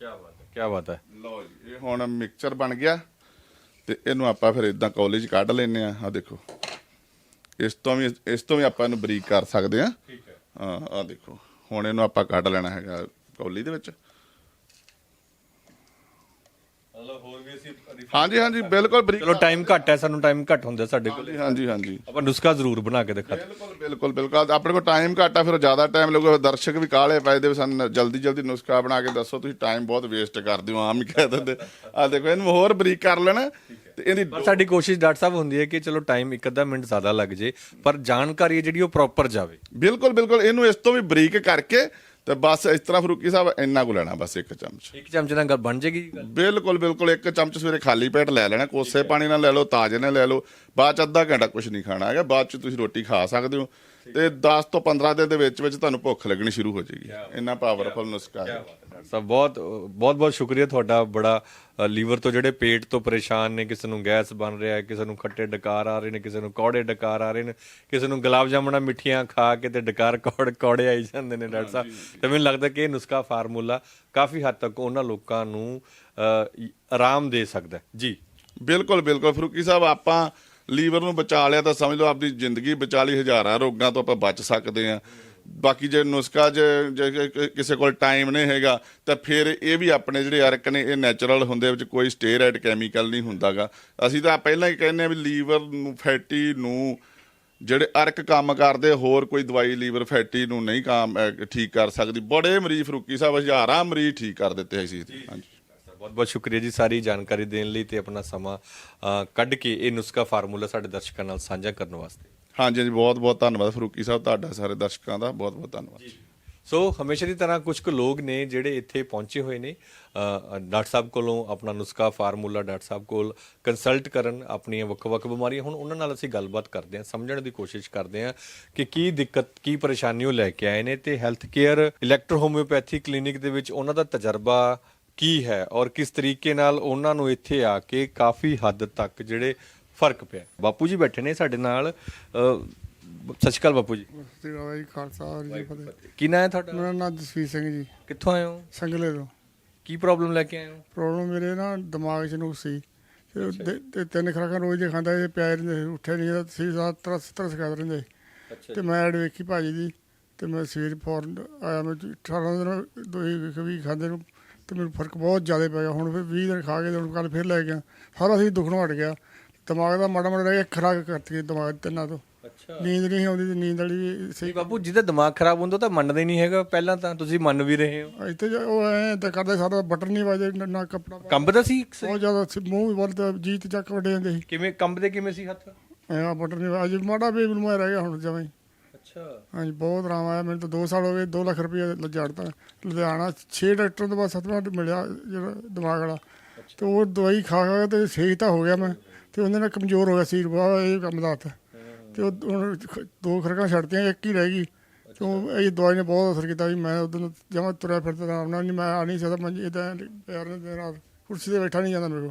ਕੀ ਬਾਤ ਹੈ ਕੀ ਬਾਤ ਹੈ ਲਓ ਜੀ ਇਹ ਹੁਣ ਮਿਕਸਚਰ ਬਣ ਗਿਆ। ਤੇ ਇਹਨੂੰ ਆਪਾਂ ਫਿਰ ਇਦਾਂ ਕਾਲਜ ਕੱਢ ਲੈਨੇ ਆ ਆ ਦੇਖੋ। ਇਸ ਤੋਂ ਵੀ ਇਸ ਤੋਂ ਵੀ ਆਪਾਂ ਇਹਨੂੰ ਬਰੀਕ ਕਰ ਸਕਦੇ ਆ ਠੀਕ ਹੈ। ਹਾਂ ਆ ਦੇਖੋ। ਹੁਣ ਇਹਨੂੰ ਆਪਾਂ ਕੱਢ ਲੈਣਾ ਹੈਗਾ। ਕੌਲੀ ਦੇ ਵਿੱਚ। ਮਤਲਬ ਹੋਰ ਵੀ ਅਸੀਂ ਹਾਂਜੀ ਹਾਂਜੀ ਬਿਲਕੁਲ ਬਰੀਕ ਚਲੋ ਟਾਈਮ ਘੱਟ ਹੈ ਸਾਨੂੰ ਟਾਈਮ ਘੱਟ ਹੁੰਦਾ ਸਾਡੇ ਕੋਲ। ਹਾਂਜੀ ਹਾਂਜੀ। ਆਪਾਂ ਨੁਸਖਾ ਜ਼ਰੂਰ ਬਣਾ ਕੇ ਦਿਖਾ ਬਿਲਕੁਲ ਬਿਲਕੁਲ ਬਿਲਕੁਲ। ਆਪਣੇ ਕੋਲ ਟਾਈਮ ਘੱਟ ਆ ਫਿਰ ਜ਼ਿਆਦਾ ਟਾਈਮ ਲੱਗੂਗਾ ਫਿਰ ਦਰਸ਼ਕ ਵੀ ਕਾਲੇ ਪਏ ਦੇ ਸਾਨੂੰ ਜਲਦੀ ਜਲਦੀ ਨੁਸਖਾ ਬਣਾ ਕੇ ਦੱਸੋ ਤੁਸੀਂ ਟਾਈਮ ਬਹੁਤ ਵੇਸਟ ਕਰਦੇ ਹੋ ਆਮ ਹੀ ਕਹਿ ਦਿੰਦੇ। ਆ ਦੇਖੋ ਇਹਨੂੰ ਹੋਰ ਬਰੀਕ ਕਰ ਲੈਣਾ ਤੇ ਇਹਦੀ ਪਰ ਸਾਡੀ ਕੋਸ਼ਿਸ਼ ਡਾਕਟਰ ਸਾਹਿਬ ਹੁੰਦੀ ਹੈ ਕਿ ਚਲੋ ਟਾਈਮ ਇੱਕ ਅੱਧਾ ਮਿੰਟ ਜ਼ਿਆਦਾ ਲੱਗ ਜੇ ਪਰ ਜਾਣਕਾਰੀ ਜਿਹੜੀ ਉਹ ਪ੍ਰੋਪਰ ਜਾਵੇ। ਬਿਲਕੁਲ ਬਿਲਕੁਲ। ਇਹਨੂੰ ਇਸ ਤੋਂ ਵੀ ਬਰੀਕ ਕਰਕੇ ਤੇ ਬਸ ਇਸ ਤਰ੍ਹਾਂ ਫਰੂਕੀ ਸਾਹਿਬ ਇੰਨਾ ਕੁ ਲੈਣਾ ਬਸ ਇੱਕ ਚਮਚ। ਇੱਕ ਚਮਚ ਨਾਲ ਗੱਲ ਬਣ ਜੇਗੀ ਜੀ ਗੱਲ? ਬਿਲਕੁਲ ਬਿਲਕੁਲ ਇੱਕ ਚਮਚ ਸਵੇਰੇ ਖਾਲੀ ਪੇਟ ਲੈ ਲੈਣਾ ਕੋਸੇ ਪਾਣੀ ਨਾਲ ਲੈ ਲਓ ਤਾਜ਼ੇ ਨਾਲ ਲੈ ਲਓ ਬਾਅਦ ਚ ਅੱਧਾ ਘੰਟਾ ਕੁਝ ਨਹੀਂ ਖਾਣਾ ਹੈਗਾ ਬਾਅਦ ਚ ਤੁਸੀਂ ਰੋਟੀ ਖਾ ਸਕਦੇ ਹੋ। ਤੇ 10 ਤੋਂ 15 ਦਿਨ ਦੇ ਵਿੱਚ ਵਿੱਚ ਤੁਹਾਨੂੰ ਭੁੱਖ ਲੱਗਣੀ ਸ਼ੁਰੂ ਹੋ ਜਾਏਗੀ ਇੰਨਾ ਪਾਵਰਫੁਲ ਨੁਸਖਾ ਹੈ। ਸਾਹਿਬ ਬਹੁਤ ਬਹੁਤ ਬਹੁਤ ਸ਼ੁਕਰੀਆ ਤੁਹਾਡਾ ਬੜਾ ਲੀਵਰ ਤੋਂ ਜਿਹੜੇ ਪੇਟ ਤੋਂ ਪਰੇਸ਼ਾਨ ਨੇ ਕਿਸੇ ਨੂੰ ਗੈਸ ਬਣ ਰਿਹਾ ਹੈ ਕਿਸੇ ਨੂੰ ਖੱਟੇ ਡਕਾਰ ਆ ਰਹੇ ਨੇ ਕਿਸੇ ਨੂੰ ਕੌੜੇ ਡਕਾਰ ਆ ਰਹੇ ਨੇ ਕਿਸੇ ਨੂੰ ਗੁਲਾਬ ਜਾਮਣਾ ਮਿੱਠੀਆਂ ਖਾ ਕੇ ਤੇ ਡਕਾਰ ਕੌੜ ਕੌੜੇ ਆਈ ਜਾਂਦੇ ਨੇ ਡਾਕਟਰ ਸਾਹਿਬ। ਤੇ ਮੈਨੂੰ ਲੱਗਦਾ ਕਿ ਇਹ ਨੁਸਖਾ ਫਾਰਮੂਲਾ ਕਾਫੀ ਹੱਦ ਤੱਕ ਉਹਨਾਂ ਲੋਕਾਂ ਨੂੰ ਆਰਾਮ ਦੇ ਸਕਦਾ। ਜੀ। ਬਿਲਕੁਲ ਬਿਲਕੁਲ। ਫਰੂਕੀ ਸਾਹਿਬ ਆਪਾਂ ਲੀਵਰ ਨੂੰ ਬਚਾ ਲਿਆ ਤਾਂ ਸਮਝ ਲਓ ਆਪਣੀ ਜ਼ਿੰਦਗੀ ਬਚਾ ਲਈ ਹਜ਼ਾਰਾਂ ਰੋਗਾਂ ਤੋਂ ਆਪਾਂ ਬਚ ਸਕਦੇ ਹਾਂ। ਬਾਕੀ ਜੇ ਨੁਸਖਾ ਜੇ ਜੇ ਕਿਸੇ ਕੋਲ ਟਾਈਮ ਨਹੀਂ ਹੈਗਾ ਤਾਂ ਫਿਰ ਇਹ ਵੀ ਆਪਣੇ ਜਿਹੜੇ ਅਰਕ ਨੇ ਇਹ ਨੈਚੁਰਲ ਹੁੰਦੇ ਵਿੱਚ ਕੋਈ ਸਟੇਰਾਇਡ ਕੈਮੀਕਲ ਨਹੀਂ ਹੁੰਦਾਗਾ। ਅਸੀਂ ਤਾਂ ਪਹਿਲਾਂ ਹੀ ਕਹਿੰਦੇ ਆ ਵੀ ਲੀਵਰ ਨੂੰ ਫੈਟੀ ਨੂੰ ਜਿਹੜੇ ਅਰਕ ਕੰਮ ਕਰਦੇ ਹੋਰ ਕੋਈ ਦਵਾਈ ਲੀਵਰ ਫੈਟੀ ਨੂੰ ਨਹੀਂ ਕੰਮ ਠੀਕ ਕਰ ਸਕਦੀ। ਬੜੇ ਮਰੀਜ਼ ਫਰੂਕੀ ਸਾਹਿਬ ਹਜ਼ਾਰਾਂ ਮਰੀਜ਼ ਠੀਕ ਕਰ ਦਿੱਤੇ ਸੀ। ਹਾਂਜੀ। ਬਹੁਤ ਬਹੁਤ ਸ਼ੁਕਰੀਆ ਜੀ ਸਾਰੀ ਜਾਣਕਾਰੀ ਦੇਣ ਲਈ ਤੇ ਆਪਣਾ ਸਮਾਂ ਕੱਢ ਕੇ ਇਹ ਨੁਸਖਾ ਫਾਰਮੂਲਾ ਸਾਡੇ ਦਰਸ਼ਕਾਂ ਨਾਲ ਸਾਂਝਾ ਕਰਨ ਵਾਸਤੇ। ਹਾਂਜੀ ਹਾਂਜੀ ਬਹੁਤ ਬਹੁਤ ਧੰਨਵਾਦ ਫਰੂਕੀ ਸਾਹਿਬ ਤੁਹਾਡਾ ਸਾਰੇ ਦਰਸ਼ਕਾਂ ਦਾ, ਬਹੁਤ ਬਹੁਤ ਧੰਨਵਾਦ। ਸੋ ਹਮੇਸ਼ਾ ਦੀ ਤਰ੍ਹਾਂ ਕੁਝ ਕੁ ਲੋਕ ਨੇ ਜਿਹੜੇ ਇੱਥੇ ਪਹੁੰਚੇ ਹੋਏ ਨੇ ਡਾਕਟਰ ਸਾਹਿਬ ਕੋਲੋਂ ਆਪਣਾ ਨੁਸਖਾ ਫਾਰਮੂਲਾ ਡਾਕਟਰ ਸਾਹਿਬ ਕੋਲ ਕੰਸਲਟ ਕਰਨ ਆਪਣੀਆਂ ਵੱਖ-ਵੱਖ ਬਿਮਾਰੀਆਂ, ਹੁਣ ਉਹਨਾਂ ਨਾਲ ਅਸੀਂ ਗੱਲਬਾਤ ਕਰਦੇ ਹਾਂ, ਸਮਝਣ ਦੀ ਕੋਸ਼ਿਸ਼ ਕਰਦੇ ਹਾਂ ਕਿ ਕੀ ਦਿੱਕਤ, ਕੀ ਪਰੇਸ਼ਾਨੀ ਉਹ ਲੈ ਕੇ ਆਏ ਨੇ ਤੇ health care electro homoeopathy clinic ਦੇ ਵਿੱਚ ਉਹਨਾਂ ਦਾ ਤਜਰਬਾ ਕੀ ਹੈ ਔਰ ਕਿਸ ਤਰੀਕੇ ਨਾਲ ਉਹਨਾਂ ਨੂੰ ਇੱਥੇ ਆ ਕੇ ਕਾਫੀ ਹੱਦ ਤੱਕ ਜਿਹੜੇ ਫ਼ਰਕ ਪਿਆ। ਬਾਪੂ ਜੀ ਬੈਠੇ ਨੇ ਸਾਡੇ ਨਾਲ ਅ, ਸਤਿ ਸ਼੍ਰੀ ਅਕਾਲ ਬਾਪੂ ਜੀ। ਸ੍ਰੀ ਖਾਲਸਾ ਵਾਹਿਗੁਰੂ ਜੀ ਕੀ ਫਤਿਹ। ਕੀ ਨਾਂ ਹੈ ਤੁਹਾਡਾ? ਮੇਰਾ ਨਾਮ ਜਸਵੀਰ ਸਿੰਘ ਜੀ। ਕਿੱਥੋਂ ਆਏ ਹੋ? ਸੰਗਲੇ ਤੋਂ। ਕੀ ਪ੍ਰੋਬਲਮ ਲੈ ਕੇ ਆਏ ਹੋ? ਪ੍ਰੋਬਲਮ ਮੇਰੇ ਨਾ ਦਿਮਾਗ 'ਚ ਨੁਕਸ ਸੀ। ਤੇ ਤੇ- ਤੇ ਤਿੰਨ ਖਰਾਕਾਂ ਰੋਜ਼ ਦੇ ਖਾਂਦਾ ਇਹ ਪਿਆ ਰਹਿੰਦੇ ਸੀ, ਉੱਠਿਆ ਨਹੀਂ ਸੀ ਸਾਤ ਤਰਸ ਤਰਸ ਕਰ ਰਹਿੰਦੇ ਤੇ ਮੈਂ ਐਡ ਵੇਖੀ ਭਾਜੀ ਦੀ ਤੇ ਮੈਂ ਸਵੇਰ ਫੌਰਨ ਆਇਆ ਮੈਂ 18 ਦਿਨ ਦੋਈ ਵੀ ਖਾਂਦੇ ਨੂੰ ਤੇ ਮੈਨੂੰ ਫ਼ਰਕ ਬਹੁਤ ਜ਼ਿਆਦਾ ਪੈ ਗਿਆ। ਹੁਣ ਫਿਰ 20 ਦਿਨ ਖਾ ਕੇ ਤੇ ਹੁਣ ਕੱਲ ਫਿਰ ਲੈ ਗਿਆ। ਸਾਰਾ ਸੀ ਦੁਖਣੋਂ ਹਟ ਗਿਆ। ਦਿਮਾਗ ਦਾ ਮਾੜਾ ਮਾੜਾ ਰਹਿ ਗਿਆ ਖਰਾਕ ਕਰਤੀ ਦਿਮਾਗ ਤਿੰਨਾਂ ਤੋਂ। ਅੱਛਾ। ਨੀਂਦ ਨਹੀਂ ਆਉਂਦੀ ਤੇ ਨੀਂਦ ਵਾਲੀ ਵੀ ਸਹੀ ਬਾਪੂ ਜਿਹਦਾ ਦਿਮਾਗ ਖਰਾਬ ਹੁੰਦਾ ਤਾਂ ਮੰਨਦਾ ਹੀ ਨਹੀਂ ਹੈਗਾ। ਪਹਿਲਾਂ ਤਾਂ ਤੁਸੀਂ ਮੰਨ ਵੀ ਰਹੇ ਹੋ। ਇੱਥੇ ਜੋ ਉਹ ਐ ਤਾਂ ਕਰਦਾ ਸਾਰਾ ਬਟਨ ਨਹੀਂ ਵੱਜਦੇ ਨਾ- ਕੱਪੜਾ ਕੰਬਦਾ ਸੀ ਬਹੁਤ ਜ਼ਿਆਦਾ ਸੀ, ਮੂੰਹ ਵੀ ਬਹੁਤ ਜੀਤ ਚੱਕ ਵੱਡੇ ਜਾਂਦੇ ਸੀ। ਕਿਵੇਂ ਕੰਬਦੇ ਕਿਵੇਂ ਸੀ ਹੱਥ? ਆ ਬਟਨ ਨਹੀਂ ਅਜੇ ਮਾੜਾ ਵੀ ਮੈਨੂੰ ਰਹਿ ਗਿਆ ਹੁਣ ਜਮਾਂ ਹੀ। ਅੱਛਾ। ਹਾਂਜੀ ਬਹੁਤ ਆਰਾਮ ਆਇਆ ਮੈਨੂੰ ਤਾਂ 2 ਸਾਲ ਹੋ ਗਏ 2 ਲੱਖ ਰੁਪਏ ਲਜਾੜਤਾ ਲੁਧਿਆਣਾ 6 ਡਾਕਟਰ ਤੋਂ ਬਾਅਦ ਸੱਤਵਾਂ ਮਿਲਿਆ ਜਿਹੜਾ ਦਿਮਾਗ ਵਾਲਾ। ਤੇ ਉਹ ਦਵਾਈ ਖਾ ਖਾ ਕੇ ਤੇ ਸਹੀ ਤਾਂ ਹੋ ਗਿਆ ਮੈਂ। ਤੇ ਉਹਦੇ ਨਾਲ ਕਮਜ਼ੋਰ ਹੋ ਗਿਆ ਸੀ ਬਾਬਾ ਇਹ ਕੰਮ ਦਾ ਹੱਥ। ਤੇ ਉਹ ਹੁਣ ਖ- ਦੋ ਖਰਕਾਂ ਛੱਡਤੀਆਂ ਇੱਕ ਹੀ ਰਹਿ ਗਈ। ਤੇ ਉਹ ਇਹ ਦਵਾਈ ਨੇ ਬਹੁਤ ਅਸਰ ਕੀਤਾ ਵੀ ਮੈਂ ਉਦੋਂ ਜਮਾਂ ਤੁਰਿਆ ਫਿਰਦਾ ਆਰਾਮ ਨਾਲ ਨਹੀਂ ਮੈਂ ਆ ਨਹੀਂ ਸਕਦਾ ਮੰਜੀ ਇਦਾਂ ਪਿਆਰ ਨੇ ਦੇ ਨਾਲ ਕੁਰਸੀ ਤੇ ਬੈਠਾ ਨਹੀਂ ਜਾਂਦਾ ਮੇਰੇ ਕੋਲ।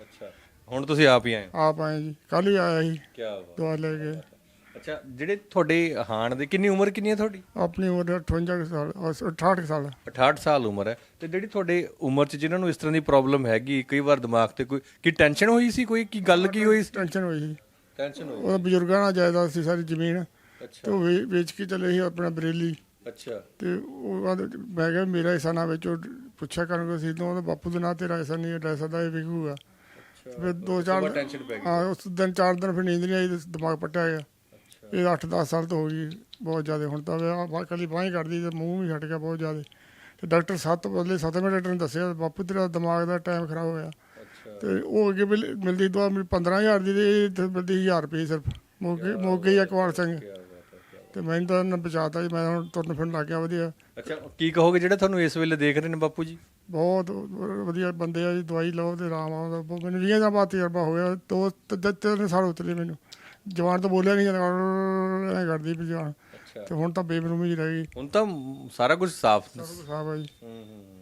ਅੱਛਾ। ਹੁਣ ਤੁਸੀਂ ਆਪ ਹੀ ਆਏ ਹੋ? ਆਪ ਆਏ ਜੀ ਕੱਲ ਹੀ ਆਇਆ ਸੀ। ਕੀ ਬਾਤ ਦਵਾ ਲੈ ਕੇ। ਅੱਛਾ ਜਿਹੜੇ ਤੁਹਾਡੇ ਹਾਣ ਦੇ ਕਿੰਨੀ ਉਮਰ ਕਿੰਨੀ ਹੈ ਤੁਹਾਡੀ? ਆਪਣੀ ਉਮਰ 58 ਕੁ ਸਾਲ ਅਹ 68 ਕੁ ਸਾਲ 68 ਸਾਲ ਉਮਰ ਹੈ। ਤੇ ਜਿਹੜੀ ਤੁਹਾਡੇ ਉਮਰ 'ਚ ਜਿਨ੍ਹਾਂ ਨੂੰ ਇਸ ਤਰ੍ਹਾਂ ਦੀ ਪ੍ਰੋਬਲਮ ਹੈਗੀ ਕਈ ਵਾਰ ਦਿਮਾਗ ਤੇ ਕੋਈ ਕੀ ਟੈਨਸ਼ਨ ਹੋਈ ਸੀ ਕੋਈ? ਕੀ ਗੱਲ ਕੀ ਹੋਈ ਸੀ? ਟੈਨਸ਼ਨ ਹੋਈ ਸੀ। ਟੈਨਸ਼ਨ ਹੋਈ। ਉਹਦਾ ਬਜ਼ੁਰਗਾਂ ਨਾਲ ਜਾਇਦਾਦ ਸੀ ਸਾਰੀ ਜ਼ਮੀਨ। ਤੇ ਅੱਛਾ ਉਹ ਵੇ- ਵੇਚ ਕੇ ਚਲੇ ਸੀ ਆਪਣਾ ਬਰੇਲੀ। ਅੱਛਾ। ਤੇ ਉਹ ਕਹਿੰਦੇ- ਮੈਂ ਕਿਹਾ ਮੇਰਾ ਹਿੱਸਾ ਨਾ ਵੇਚੋ। ਪੁੱਛਿਆ ਕਰਨ ਕੋ ਸੀ ਤੋਂ ਉਹਦੇ ਬਾਪੂ ਦੇ ਨਾਂ ਤੇਰਾ ਹਿੱਸਾ ਨਹੀਂ ਲੈ ਸਕਦਾ ਇਹ ਵਿਕੂਗਾ। ਫਿਰ ਦੋ ਚਾਰ ਟੈਨਸ਼ਨ ਪੈ ਗਈ। ਹਾਂ ਉਸ ਦਿਨ ਚਾਰ ਦਿਨ ਫਿਰ ਨੀਂਦ ਨਹੀਂ ਆਈ ਤੇ ਦਿਮਾਗ ਪੱਟਿਆ ਗਿਆ। ਇਹ 8-10 ਸਾਲ ਤੋਂ ਹੋ ਗਈ ਬਹੁਤ ਜ਼ਿਆਦਾ ਹੁਣ ਤਾਂ ਵੇ ਕੱਲੀ ਬਾਂਹ ਹੀ ਕੱਢਦੀ ਤੇ ਮੂੰਹ ਵੀ ਛੱਡ ਗਿਆ ਬਹੁਤ ਜ਼ਿਆਦਾ। ਤੇ ਡਾਕਟਰ ਸੱਤ ਬਦਲੇ ਸੱਤਵੇਂ ਡਾਕਟਰ ਨੇ ਦੱਸਿਆ ਬਾਪੂ ਤੇਰਾ ਦਿਮਾਗ ਦਾ ਟਾਈਮ ਖਰਾਬ ਹੋਇਆ। ਤੇ ਉਹ ਅੱਗੇ ਮਿਲ- ਮਿਲਦੀ ਦਵਾ ਮੈਨੂੰ 15000 ਦੀ ਤੇ ਮਿਲਦੀ 1000 ਰੁਪਏ ਸਿਰਫ। ਮੋਗੇ ਮੋਗੇ ਅਕਵਾਲ ਸਿੰਘ। ਤੇ ਮੈਨੂੰ ਤਾਂ ਇਹਨਾਂ ਬਚਾਤਾ ਜੀ ਮੈਂ ਹੁਣ ਤੁਰਨ ਫਿਰਨ ਲੱਗ ਗਿਆ ਵਧੀਆ। ਅੱਛਾ ਕੀ ਕਹੋਗੇ ਜਿਹੜੇ ਤੁਹਾਨੂੰ ਇਸ ਵੇਲੇ ਦੇਖ ਰਹੇ ਨੇ ਬਾਪੂ ਜੀ? ਬਹੁਤ ਵਧੀਆ ਬੰਦੇ ਆ ਜੀ ਦਵਾਈ ਲਓ ਤੇ ਆਰਾਮ ਆਉਂਦਾ ਮੈਨੂੰ 20 ਦਾ ਬਾਅਦ ਤਜਰਬਾ ਹੋ ਗਿਆ ਦੋ ਤ- ਤਿੰਨ ਸਾਲ ਉਤਰੇ ਮੈਨੂੰ। ਜਵਾਨ ਤਾਂ ਬੋਲਿਆ ਨਹੀਂ ਜਾਂਦਾ। ਐ ਕਰਦੀ ਵੀ ਜਵਾਨ। ਤੇ ਹੁਣ ਤਾਂ ਬੇਬਰੂਮੀ ਹੀ ਰਹਿ ਹੁਣ ਤਾਂ ਸਾਰਾ ਕੁਝ ਸਾਫ਼ ਸਾਹ ਬਾਈ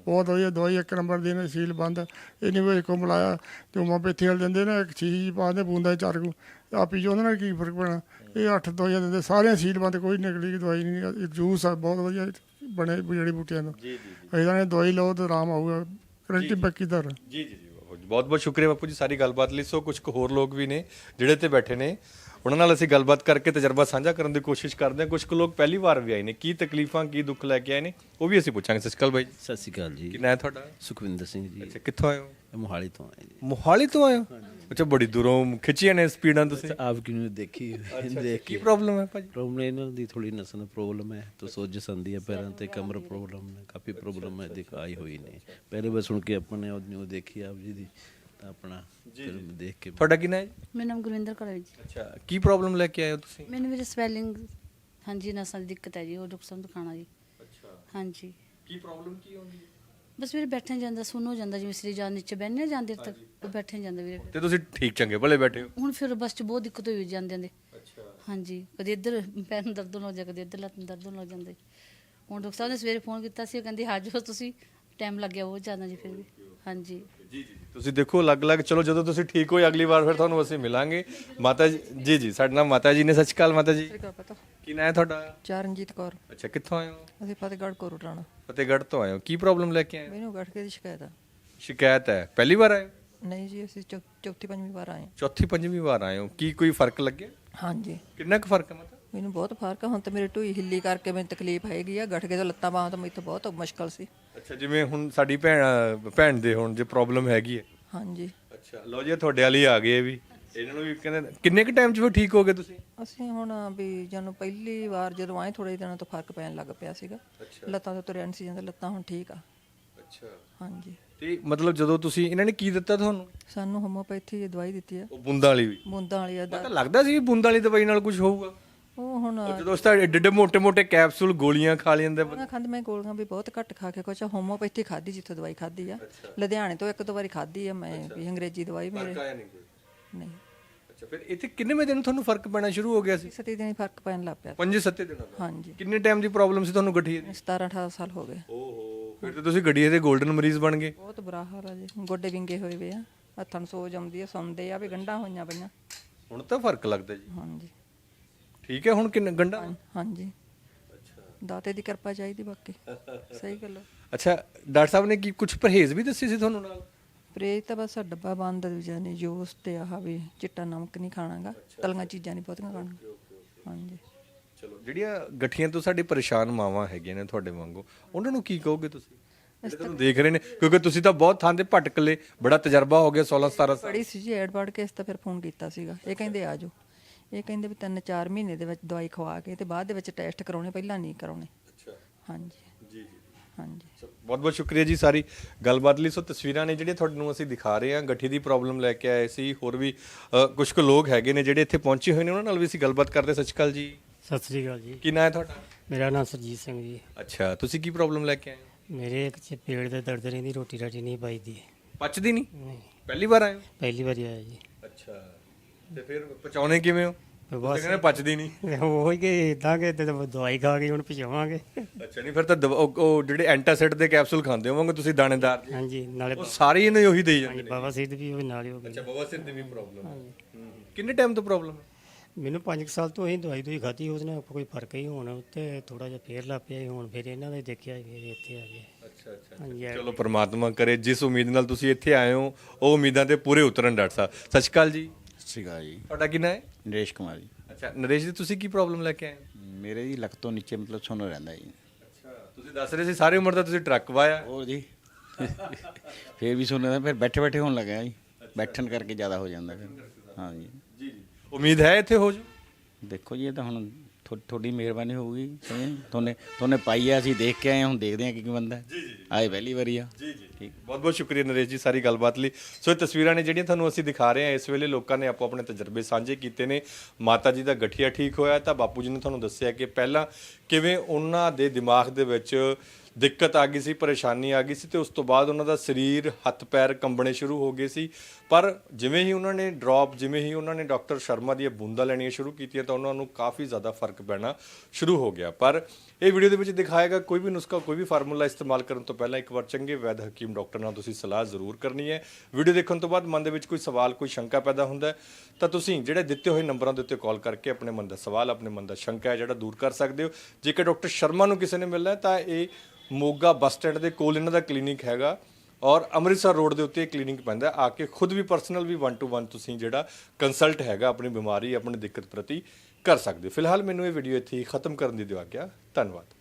ਬਹੁਤ ਵਧੀਆ ਦਵਾਈ ਇੱਕ ਨੰਬਰ ਦੀ ਨੇ ਸੀਲ ਬੰਦ। ਇਹਨੇ ਵੀ ਕੋ ਮਲਾਇਆ ਤੇ ਹੋਮੋਪੈਥੀ ਵਾਲੇ ਦਿੰਦੇ ਨੇ ਇੱਕ ਚੀਜ਼ ਪਾਉਂਦੇ ਬੂੰਦਾ ਚਾਰ ਕੁ ਆ ਪੀ ਜੋ ਉਹਦੇ ਨਾਲ ਕੀ ਫ਼ਰਕ ਪੈਣਾ। ਇਹ ਅੱਠ ਦਵਾਈਆਂ ਦਿੰਦੇ ਸਾਰੀਆਂ ਸੀਲ ਬੰਦ ਕੋਈ ਨਕਲੀ ਦਵਾਈ ਨਹੀਂ ਇਹ ਜੂਸ ਆ ਬਹੁਤ ਵਧੀਆ ਬਣੇ ਜੜੀ ਬੂਟੀਆਂ ਤੋਂ। ਜੀ ਜੀ ਇਹਦਾ ਨੇ ਦਵਾਈ ਲਓ ਤੇ ਆਰਾਮ ਆਊਗਾ। ਗਰੰਟੀ ਪੱਕੀ ਦਰ ਜੀ ਜੀ ਜੀ। ਬਹੁਤ ਬਹੁਤ ਸ਼ੁਕਰੀਆ ਬਾਪੂ ਜੀ ਸਾਰੀ ਗੱਲਬਾਤ ਲਈ। ਸੋ ਕੁਝ ਹੋਰ ਲੋਕ ਵੀ ਨੇ ਜਿਹੜੇ ਤੇ ਬੈਠੇ ਨੇ। ਉਹਨਾਂ ਨਾਲ ਅਸੀਂ ਗੱਲਬਾਤ ਕਰਕੇ ਤਜਰਬਾ ਸਾਂਝਾ ਕਰਨ ਦੀ ਕੋਸ਼ਿਸ਼ ਕਰਦੇ ਹਾਂ। ਕੁਝ ਕੁ ਲੋਕ ਪਹਿਲੀ ਵਾਰ ਵੀ ਆਏ ਨੇ। ਕੀ ਤਕਲੀਫਾਂ ਕੀ ਦੁੱਖ ਲੈ ਕੇ ਆਏ ਨੇ ਉਹ ਵੀ ਅਸੀਂ ਪੁੱਛਾਂਗੇ। ਸਸਕਲ ਬਾਈ ਸਤਿ ਸ਼੍ਰੀ ਅਕਾਲ ਜੀ। ਕਿੰਨਾ ਤੁਹਾਡਾ? ਸੁਖਵਿੰਦਰ ਸਿੰਘ ਜੀ। ਅੱਛਾ ਕਿੱਥੋਂ ਆਏ ਹੋ? ਮੋਹਾਲੀ ਤੋਂ ਆਏ ਜੀ ਮੋਹਾਲੀ ਤੋਂ ਆਏ ਹੋ? ਅੱਛਾ ਬੜੀ ਦੂਰੋਂ ਖਿੱਚੀਆਂ ਨੇ ਸਪੀਡਾਂ ਤੁਸੀਂ। ਆਪ ਕਿਨੂੰ ਦੇਖੀ? ਦੇਖ ਕੀ ਪ੍ਰੋਬਲਮ ਹੈ ਭਾਜੀ? ਪ੍ਰੋਬਲਮ ਇਹਨਾਂ ਦੀ ਥੋੜੀ ਨਸਾਂ ਦੀ ਪ੍ਰੋਬਲਮ ਹੈ। ਤੋ ਸੋਜਸ ਆਂਦੀ ਹੈ ਪੈਰਾਂ ਤੇ ਕਮਰ ਪ੍ਰੋਬਲਮ ਹੈ। ਕਾਫੀ ਪ੍ਰੋਬਲਮ ਹੈ ਦਿਖਾਈ ਹੋਈ ਨੇ। ਪਹਿਲੇ ਵਾਰ ਸੁਣ ਕੇ ਆਪਣੇ ਆਦਮੀ ਨੂੰ ਦੇਖੀ ਆਪ ਜੀ ਦੀ। ਆਪਣਾ ਫਿਲਮ ਦੇਖ ਕੇ। ਤੁਹਾਡਾ ਕੀ ਨਾਂ ਹੈ ਜੀ? ਮੇਰਾ ਨਾਮ ਗੁਰਵਿੰਦਰ ਕੌਰ ਹੈ ਜੀ। ਅੱਛਾ ਕੀ ਪ੍ਰੋਬਲਮ ਲੈ ਕੇ ਆਏ ਹੋ ਤੁਸੀਂ? ਮੈਨੂੰ ਵੀਰੇ ਸਵੈਲਿੰਗ ਹਾਂਜੀ ਨਸਾਂ ਦੀ ਦਿੱਕਤ ਹੈ ਜੀ ਉਹ ਡਾਕਟਰ ਸਾਹਿਬ ਨੂੰ ਦਿਖਾਣਾ ਜੀ। ਅੱਛਾ। ਹਾਂਜੀ। ਕੀ ਪ੍ਰੋਬਲਮ ਕੀ ਹੁੰਦੀ ਹੈ? ਬਸ ਵੀਰੇ ਬੈਠੇ ਜਾਂਦਾ ਸੁਣ ਹੋ ਜਾਂਦਾ ਜਿਵੇਂ ਸਰੀਰ ਜਾਨ ਨੀਚੇ ਬਹਿਨੇ ਜਾਂਦੇ ਤੱਕ ਉਹ ਬੈਠੇ ਜਾਂਦਾ ਵੀਰੇ। ਤੇ ਤੁਸੀਂ ਠੀਕ ਚੰਗੇ ਭਲੇ ਬੈਠੇ ਹੋ? ਹੁਣ ਫਿਰ ਬੱਸ 'ਚ ਬਹੁਤ ਦਿੱਕਤ ਹੋਈ ਜਾਂਦੇ ਨੇ। ਅੱਛਾ। ਹਾਂਜੀ ਕਦੇ ਇੱਧਰ ਪੈਰ ਨੂੰ ਦਰਦ ਹੋਣ ਲੱਗ ਜਾਂਦਾ ਕਦੇ ਇੱਧਰ ਲੱਤ ਨੂੰ ਦਰਦ ਹੋਣ ਲੱਗ ਜਾਂਦਾ। ਹੁਣ ਡਾਕਟਰ ਸਾਹਿਬ ਨੇ ਸਵੇਰੇ ਫੋਨ ਕੀਤਾ ਸੀ ਉਹ ਕਹਿੰਦੀ ਹਾਜੋ ਤੁਸੀਂ। ਟਾਈਮ ਲੱਗਿਆ ਬਹੁਤ ਜ਼ਿਆਦਾ ਜੀ ਫਿਰ ਵੀ। ਹਾਂਜੀ। ਜੀ ਜੀ ਤੁਸੀਂ ਦੇਖੋ ਅਲੱਗ-ਅਲੱਗ ਚਲੋ ਜਦੋਂ ਤੁਸੀਂ ਠੀਕ ਹੋਏ ਅਗਲੀ ਵਾਰ ਫਿਰ ਤੁਹਾਨੂੰ ਅਸੀਂ ਮਿਲਾਂਗੇ। ਮਾਤਾ ਜੀ ਜੀ ਜੀ ਸਾਡੇ ਨਾਲ ਮਾਤਾ ਜੀ ਨੇ। ਸਤਿ ਸ਼੍ਰੀ ਅਕਾਲ ਮਾਤਾ ਜੀ। ਪਤਾ। ਕੀ ਨਾਂ ਹੈ ਤੁਹਾਡਾ? ਚਰਨਜੀਤ ਕੌਰ। ਅੱਛਾ ਕਿੱਥੋਂ ਆਏ ਹੋ? ਅਸੀਂ ਫਤਿਹਗੜ੍ਹ ਕੋਰਟਾਣਾ ਫਤਿਹਗੜ੍ਹ ਤੋਂ ਆਏ ਹੋ। ਕੀ ਪ੍ਰੋਬਲਮ ਲੈ ਕੇ ਆਏ ਹੋ? ਮੈਨੂੰ ਗਠਕੇ ਦੀ ਸ਼ਿਕਾਇਤ ਆ। ਸ਼ਿਕਾਇਤ ਹੈ। ਪਹਿਲੀ ਵਾਰ ਆਏ ਹੋ? ਨਹੀਂ ਜੀ ਅਸੀਂ ਚੌ- ਚੌਥੀ ਪੰਜਵੀਂ ਵਾਰ ਆਏ ਹਾਂ। ਚੌਥੀ ਪੰਜਵੀਂ ਵਾਰ ਆਏ ਹੋ। ਕੀ ਕੋਈ ਫ਼ਰਕ ਲੱਗਿਆ? ਹਾਂਜੀ। ਕਿੰਨਾ ਕੁ ਫ਼ਰਕ ਹੈ ਮਾਤਾ? ਮੈਨੂੰ ਬਹੁਤ ਫ਼ਰਕ ਆ ਹੁਣ ਤਾਂ ਮੇਰੀ ਢੂਈ ਹਿੱਲੀ ਕਰਕੇ ਮੈਨੂੰ ਤਕਲੀਫ ਹੈਗੀ ਆ ਗਠਕੇ ਤੋਂ ਲੱਤਾਂ ਬਾਹਾਂ ਤੋਂ ਮੈਨੂੰ ਬਹੁਤ ਮੁਸ਼ਕਲ ਸੀ। ਅੱਛਾ ਜਿਵੇਂ ਹੁਣ ਸਾਡੀ ਭੈਣ ਭੈਣ ਦੇ ਹੁਣ ਜੇ ਪ੍ਰੋਬਲਮ ਹੈਗੀ ਹੈ ਹਾਂਜੀ। ਅੱਛਾ ਲਓ ਜੀ ਇਹ ਤੁਹਾਡੇ ਵਾਲੀ ਆ ਗਏ ਇਹ ਵੀ। ਇਹਨਾਂ ਨੂੰ ਵੀ ਕਹਿੰਦੇ ਕਿੰਨੇ ਕੁ ਟਾਈਮ 'ਚ ਫਿਰ ਠੀਕ ਹੋ ਗਏ ਤੁਸੀਂ? ਅਸੀਂ ਹੁਣ ਵੀ ਜਦੋਂ ਪਹਿਲੀ ਵਾਰ ਜਦੋਂ ਆਏ ਥੋੜੇ ਦਿਨਾਂ ਤੋਂ ਫ਼ਰਕ ਪੈਣ ਲੱਗ ਪਿਆ ਸੀਗਾ। ਲੱਤਾਂ ਤੋਂ ਤੁਰਿਆ ਨਹੀਂ ਸੀ ਜਾਂਦਾ ਲੱਤਾਂ ਹੁਣ ਠੀਕ ਆ। ਅੱਛਾ। ਹਾਂਜੀ। ਤੇ ਮਤਲਬ ਜਦੋਂ ਤੁਸੀਂ ਇਹਨਾਂ ਨੇ ਕੀ ਦਿੱਤਾ ਤੁਹਾਨੂੰ? ਸਾਨੂੰ ਹੋਮੋਪੈਥੀ ਦੀ ਦਵਾਈ ਦਿੱਤੀ ਆ। ਉਹ ਬੂੰਦਾਂ ਵਾਲੀ ਵੀ। ਬੂੰਦਾਂ ਵਾਲੀ ਆ ਤਾਂ ਲੱਗਦਾ ਸੀ ਵੀ ਬੂੰਦਾਂ ਵਾਲੀ ਦਵਾਈ ਨਾਲ ਕੁਝ ਹੋਊਗਾ। ਉਹ ਹੁਣ ਜਦੋਂ ਉਸ ਤਾਂ ਏਡੇ ਮੋٹے ਮੋٹے ਕੈਪਸੂਲ ਗੋਲੀਆਂ ਖਾ ਲੈਂਦੇ ਬੰਦਾ। ਉਹਨਾਂ ਖੰਦ ਮੈਂ ਗੋਲੀਆਂ ਵੀ ਬਹੁਤ ਘੱਟ ਖਾ ਕੇ ਕੁਛ ਹੋਮੋਪੈਥੀ ਖਾਦੀ ਜਿੱਥੋਂ ਦਵਾਈ ਖਾਦੀ ਆ। ਲੁਧਿਆਣੇ ਤੋਂ ਇੱਕ ਦੋ ਵਾਰੀ ਖਾਦੀ ਆ ਮੈਂ ਵੀ ਅੰਗਰੇਜ਼ੀ ਦਵਾਈ ਮੇਰੇ। ਆਇਆ ਨਹੀਂ ਕੋਈ? ਨਹੀਂ। ਅੱਛਾ ਫਿਰ ਇੱਥੇ ਕਿੰਨੇਵੇਂ ਦਿਨ ਤੁਹਾਨੂੰ ਫ਼ਰਕ ਪੈਣਾ ਸ਼ੁਰੂ ਹੋ ਗਿਆ ਸੀ? ਸਤੀ ਦਿਨ ਹੀ ਫ਼ਰਕ ਪੈਣ ਲੱਗ ਪਿਆ। ਪੰਜ ਸੱਤੇ ਦਿਨਾਂ ਦਾ। ਹਾਂਜੀ। ਕਿੰਨੇ ਟਾਈਮ ਦੀ ਪ੍ਰੋਬਲਮ ਸੀ ਤੁਹਾਨੂੰ ਗਠੀਏ ਦੀ? 17 18 ਸਾਲ ਹੋ ਗਏ। ਓਹੋ ਫਿਰ ਤਾਂ ਤੁਸੀਂ ਗੱਡੀ ਦੇ 골ਡਨ ਮਰੀਜ਼ ਬਣ ਗਏ। ਬਹੁਤ ਬੁਰਾ ਹਾਲ ਆ ਜੀ। ਗੋਡੇ ਵਿੰਗੇ ਹੋਏ ਵੇ ਆ। ਹੱਥਾਂ ਨੂੰ ਸੋਜ ਆਉਂਦੀ ਆ ਸੌਂਦੇ ਆ ਵੀ ਗੰਢਾਂ ਹੋਈਆਂ ਪਈਆਂ। ਹੁਣ ਤਾਂ ਫ਼ਰਕ ਲੱਗਦਾ ਜੀ। ਹਾਂਜੀ। ਠੀਕ ਹੈ ਹੁਣ ਕਿੰਨਾ ਗੰਡਾ? ਹਾਂਜੀ। ਦਾਤੇ ਦੀ ਕਿਰਪਾ ਚਾਹੀਦੀ ਬਾਕੀ। ਸਹੀ ਗੱਲ ਆ। ਅੱਛਾ ਡਾਕਟਰ ਸਾਹਿਬ ਨੇ ਕੀ ਕੁਝ ਪਰਹੇਜ਼ ਵੀ ਦੱਸੇ ਸੀ ਤੁਹਾਨੂੰ ਨਾਲ? ਪਰਹੇਜ਼ ਤਾਂ ਬਸ ਡੱਬਾ ਬੰਦ ਜਾਨੀ ਜੂਸ ਤੇ ਆਹ ਵੀ ਚਿੱਟਾ ਨਮਕ ਨਹੀਂ ਖਾਣਾਗਾ ਤਲੀਆਂ ਚੀਜ਼ਾਂ ਨਹੀਂ ਬਹੁਤੀਆਂ ਖਾਣੀਆਂ ਹਾਂਜੀ। ਚਲੋ ਜਿਹੜੀਆਂ ਗਠੀਆਂ ਤੋਂ ਸਾਡੇ ਪਰੇਸ਼ਾਨ ਮਾਵਾਂ ਹੈਗੀਆਂ ਨੇ ਤੁਹਾਡੇ ਵਾਂਗੂ ਉਹਨਾਂ ਨੂੰ ਕੀ ਕਹੋਗੇ ਤੁਸੀਂ? ਜਿਹੜੇ ਤੁਹਾਨੂੰ ਦੇਖ ਰਹੇ ਨੇ ਕਿਉਂਕਿ ਤੁਸੀਂ ਤਾਂ ਬਹੁਤ ਥਾਂ ਤੇ ਭਟਕ ਲਏ ਬੜਾ ਤਜਰਬਾ ਹੋ ਗਿਆ 16 17 ਸਾਲ। ਬੜੀ ਸੀ ਜੀ ਐਡ ਕੇ ਇਸ ਤਾਂ ਫਿਰ ਫੋਨ ਕੀਤਾ ਸੀਗਾ ਇਹ ਕਹਿੰਦੇ ਆ ਜਾਓ। ਇਹ ਕਹਿੰਦੇ ਵੀ ਤਿੰਨ ਚਾਰ ਮਹੀਨੇ ਦੇ ਵਿੱਚ ਦਵਾਈ ਖਵਾ ਕੇ ਤੇ ਬਾਅਦ ਦੇ ਵਿੱਚ ਟੈਸਟ ਕਰਾਉਣੇ ਪਹਿਲਾਂ ਨਹੀਂ ਕਰਾਉਣੇ। ਅੱਛਾ। ਹਾਂਜੀ। ਜੀ ਜੀ। ਹਾਂਜੀ। ਬਹੁਤ ਬਹੁਤ ਸ਼ੁਕਰੀਆ ਜੀ ਸਾਰੀ ਗੱਲਬਾਤ ਲਈ। ਸੋ ਤਸਵੀਰਾਂ ਨੇ ਜਿਹੜੀਆਂ ਤੁਹਾਨੂੰ ਅਸੀਂ ਦਿਖਾ ਰਹੇ ਹਾਂ ਗੱਠੀ ਦੀ ਪ੍ਰੋਬਲਮ ਲੈ ਕੇ ਆਏ ਸੀ ਹੋਰ ਵੀ ਕੁਝ ਕੁ ਲੋਕ ਹੈਗੇ ਨੇ ਜਿਹੜੇ ਇੱਥੇ ਪਹੁੰਚੇ ਹੋਏ ਨੇ ਉਹਨਾਂ ਨਾਲ ਵੀ ਅਸੀਂ ਗੱਲਬਾਤ ਕਰਦੇ ਸਤਿ ਸ਼੍ਰੀ ਅਕਾਲ ਜੀ। ਸਤਿ ਸ੍ਰੀ ਅਕਾਲ ਜੀ। ਕੀ ਨਾਂ ਹੈ ਤੁਹਾਡਾ? ਮੇਰਾ ਨਾਮ ਸਰਜੀਤ ਸਿੰਘ ਜੀ। ਅੱਛਾ ਤੁਸੀਂ ਕੀ ਪ੍ਰੋਬਲਮ ਲੈ ਕੇ ਆਏ ਹੋ? ਮੇਰੇ ਇੱਕ ਚ ਪੇਟ ਦੇ ਦਰਦ ਰਹਿੰਦੀ ਰੋਟੀ ਰਾਟੀ ਨਹੀਂ ਪਾਈਦੀ। ਪਚਦੀ ਨਹੀਂ? ਨਹੀਂ, ਪਹਿਲੀ ਵਾਰ ਆਏ ਹੋ? ਪਹਿਲੀ ਵਾਰੀ ਆਇਆ ਜੀ। ਅੱਛਾ। ਤੇ ਫਿਰ ਪਚਾਉਣੇ ਕਿਵੇਂ ਹੋ? ਬਸ। ਕਹਿੰਦੇ ਪਚਦੀ ਨਹੀਂ। ਉਹ ਹੀ ਕਿ ਇਦਾਂ ਕਿ ਤੇ ਦਵਾਈ ਖਾ ਕੇ ਹੁਣ ਪਹੁੰਚਾਵਾਂਗੇ। ਅੱਛਾ ਨਹੀਂ ਫਿਰ ਤਾਂ ਦਵਾ- ਉਹ ਉਹ ਜਿਹੜੇ ਐਂਟਾਸਿਡ ਦੇ ਕੈਪਸੂਲ ਖਾਂਦੇ ਹੋਵੋਗੇ ਤੁਸੀਂ ਦਾਣੇਦਾਰ ਜੀ? ਹਾਂਜੀ ਨਾਲੇ ਉਹ ਸਾਰੇ ਇਹਨੂੰ ਉਹੀ ਦੇਈ ਜਾਂਦੇ ਨੇ। ਬਾਬਾ ਸਿੱਧ ਵੀ ਉਹ ਨਾਲ ਹੀ ਹੋ ਗਏ ਅੱਛਾ ਬਵਾਸੀਰ ਦੀ ਵੀ ਪ੍ਰੋਬਲਮ ਹੈ। ਕਿੰਨੇ ਟਾਈਮ ਤੋਂ ਪ੍ਰੋਬਲਮ ਹੈ? ਮੈਨੂੰ 5 ਸਾਲ ਤੋਂ ਇਹ ਦਵਾਈ ਦੋਈ ਖਾਧੀ ਉਹਦੇ ਨਾਲ ਕੋਈ ਫ਼ਰਕ ਹੀ ਹੁਣ ਤੇ ਥੋੜਾ ਜਿਹਾ ਫੇਰ ਲੱਗ ਪਿਆ ਸੀ, ਹੁਣ ਫਿਰ ਇਹਨਾਂ ਦੇ ਦੇਖਿਆ ਫਿਰ ਇੱਥੇ ਆ ਗਏ। ਅੱਛਾ ਅੱਛਾ ਹਾਂਜੀ ਚਲੋ ਪ੍ਰਮਾਤਮਾ ਕਰੇ ਜਿਸ ਉਮੀਦ ਨਾਲ ਤੁਸੀਂ ਇੱਥੇ ਆਏ ਹੋ ਉਹ ਉਮੀਦਾਂ ਤੇ ਪੂਰੇ ਉਤਰਨ ਡਾਕਟਰ ਸਾਹਿਬ। ਸਤਿ ਸ਼੍ਰੀ ਅਕਾਲ ਜੀ। ਸ਼੍ਰੀ ਅਕਾਲ ਜੀ। ਤੁਹਾਡਾ ਕੀ ਨਾਂ ਹੈ? ਨਰੇਸ਼ ਕੁਮਾਰ ਜੀ। ਅੱਛਾ ਨਰੇਸ਼ ਜੀ ਤੁਸੀਂ ਕੀ ਪ੍ਰੋਬਲਮ ਲੈ ਕੇ ਆਏ ਮੇਰੇ ਜੀ ਲੱਕ ਤੋਂ ਨੀਚੇ ਮਤਲਬ ਸੁਣ ਰਹਿੰਦਾ ਜੀ। ਅੱਛਾ ਤੁਸੀਂ ਦੱਸ ਰਹੇ ਸੀ ਸਾਰੀ ਉਮਰ ਦਾ ਤੁਸੀਂ ਟਰੱਕ ਵਾਇਆ। ਹੋਰ ਜੀ। ਫੇਰ ਵੀ ਸੁਣ ਰਹਿੰਦਾ ਫਿਰ ਬੈਠੇ ਬੈਠੇ ਹੋਣ ਲੱਗਾ ਜੀ। ਬੈਠਣ ਕਰਕੇ ਜ਼ਿਆਦਾ ਹੋ ਜਾਂਦਾ ਫਿਰ। ਹਾਂ ਜੀ ਜੀ। ਉਮੀਦ ਹੈ ਇੱਥੇ ਹੋ ਜੂ? ਦੇਖੋ ਜੀ ਇਹ ਤਾਂ ਹੁਣ ਤੁਹਾਡੀ ਮਿਹਰਬਾਨੀ ਹੋਊਗੀ ਤੁਹਾਨੇ ਤੁਹਾਨੇ ਪਾਈ ਆ ਅਸੀਂ ਦੇਖ ਕੇ ਆਏ ਹਾਂ, ਹੁਣ ਦੇਖਦੇ ਹਾਂ ਕਿ ਕੀ ਬੰਦਾ ਜੀ ਜੀ ਆਏ ਪਹਿਲੀ ਵਾਰੀ ਆ। ਜੀ ਜੀ। ਠੀਕ। ਬਹੁਤ ਬਹੁਤ ਸ਼ੁਕਰੀਆ ਨਰੇਸ਼ ਜੀ ਸਾਰੀ ਗੱਲਬਾਤ ਲਈ। ਸੋ ਇਹ ਤਸਵੀਰਾਂ ਨੇ ਜਿਹੜੀਆਂ ਤੁਹਾਨੂੰ ਅਸੀਂ ਦਿਖਾ ਰਹੇ ਹਾਂ ਇਸ ਵੇਲੇ ਲੋਕਾਂ ਨੇ ਆਪੋ ਆਪਣੇ ਤਜਰਬੇ ਸਾਂਝੇ ਕੀਤੇ ਨੇ। ਮਾਤਾ ਜੀ ਦਾ ਗਠੀਆ ਠੀਕ ਹੋਇਆ ਤਾਂ ਬਾਪੂ ਜੀ ਨੇ ਤੁਹਾਨੂੰ ਦੱਸਿਆ ਕਿ ਪਹਿਲਾਂ ਕਿਵੇਂ ਉਹਨਾਂ ਦੇ ਦਿਮਾਗ ਦੇ ਵਿੱਚ ਦਿੱਕਤ ਆ ਗਈ ਸੀ ਪਰੇਸ਼ਾਨੀ ਆ ਗਈ ਸੀ ਤੇ ਉਸ ਤੋਂ ਬਾਅਦ ਉਹਨਾਂ ਦਾ ਸਰੀਰ ਹੱਥ ਪੈਰ ਕੰਬਣੇ ਸ਼ੁਰੂ ਹੋ ਗਏ ਸੀ। ਪਰ ਜਿਵੇਂ ਹੀ ਉਹਨਾਂ ਨੇ ਡ੍ਰੌਪ ਜਿਵੇਂ ਹੀ ਉਹਨਾਂ ਨੇ ਡਾਕਟਰ ਸ਼ਰਮਾ ਦੀਆਂ ਬੂੰਦਾਂ ਲੈਣੀਆਂ ਸ਼ੁਰੂ ਕੀਤੀਆਂ ਤਾਂ ਉਹਨਾਂ ਨੂੰ ਕਾਫੀ ਜ਼ਿਆਦਾ ਫ਼ਰਕ ਪੈਣਾ ਸ਼ੁਰੂ ਹੋ ਗਿਆ। ਪਰ ਇਹ ਵੀਡੀਓ ਦੇ ਵਿੱਚ ਦਿਖਾਏਗਾ ਕੋਈ ਵੀ ਨੁਸਖਾ, ਕੋਈ ਵੀ ਫਾਰਮੂਲਾ ਇਸਤੇਮਾਲ ਕਰਨ ਤੋਂ ਪਹਿਲਾਂ ਇੱਕ ਵਾਰ ਚੰਗੇ ਵੈਦ ਹਕੀਮ ਡਾਕਟਰ ਨਾਲ ਤੁਸੀਂ ਸਲਾਹ ਜ਼ਰੂਰ ਕਰਨੀ ਹੈ। ਵੀਡੀਓ ਦੇਖਣ ਤੋਂ ਬਾਅਦ ਮਨ ਦੇ ਵਿੱਚ ਕੋਈ ਸਵਾਲ, ਕੋਈ ਸ਼ੰਕਾ ਪੈਦਾ ਹੁੰਦਾ ਤਾਂ ਤੁਸੀਂ ਜਿਹੜੇ ਦਿੱਤੇ ਹੋਏ ਨੰਬਰਾਂ ਦੇ ਉੱਤੇ ਕਾਲ ਕਰਕੇ ਆਪਣੇ ਮਨ ਦਾ ਸਵਾਲ, ਆਪਣੇ ਮਨ ਦਾ ਸ਼ੰਕਾ ਹੈ ਜਿਹੜਾ ਦੂਰ ਕਰ ਸਕਦੇ ਹੋ। ਜੇਕਰ ਡਾਕਟਰ ਸ਼ਰਮਾ ਨੂੰ ਕਿਸੇ ਨੇ ਮਿਲਣਾ ਤਾਂ ਇਹ ਮੋਗਾ ਬੱਸ ਸਟੈਂਡ ਦੇ ਕੋਲ ਇਹਨਾਂ ਦਾ ਕਲੀਨਿਕ ਹੈਗਾ। ਔਰ ਅੰਮ੍ਰਿਤਸਰ ਰੋਡ ਦੇ ਉੱਤੇ ਕਲੀਨਿਕ ਪੈਂਦਾ ਆ ਕੇ ਖੁਦ ਵੀ ਪਰਸਨਲ ਵੀ 1 ਟੂ 1 ਤੁਸੀਂ ਜਿਹੜਾ ਕੰਸਲਟ ਹੈਗਾ, ਆਪਣੀ ਬਿਮਾਰੀ, ਆਪਣੀ ਦਿੱਕਤ ਪ੍ਰਤੀ ਕਰ ਸਕਦੇ ਹੋ। ਫਿਲਹਾਲ ਮੈਨੂੰ ਇਹ ਵੀਡੀਓ ਇੱਥੇ ਹੀ ਖਤਮ ਕਰਨ ਦੀ ਦਿਓ ਆਗਿਆ ਧੰਨਵਾਦ।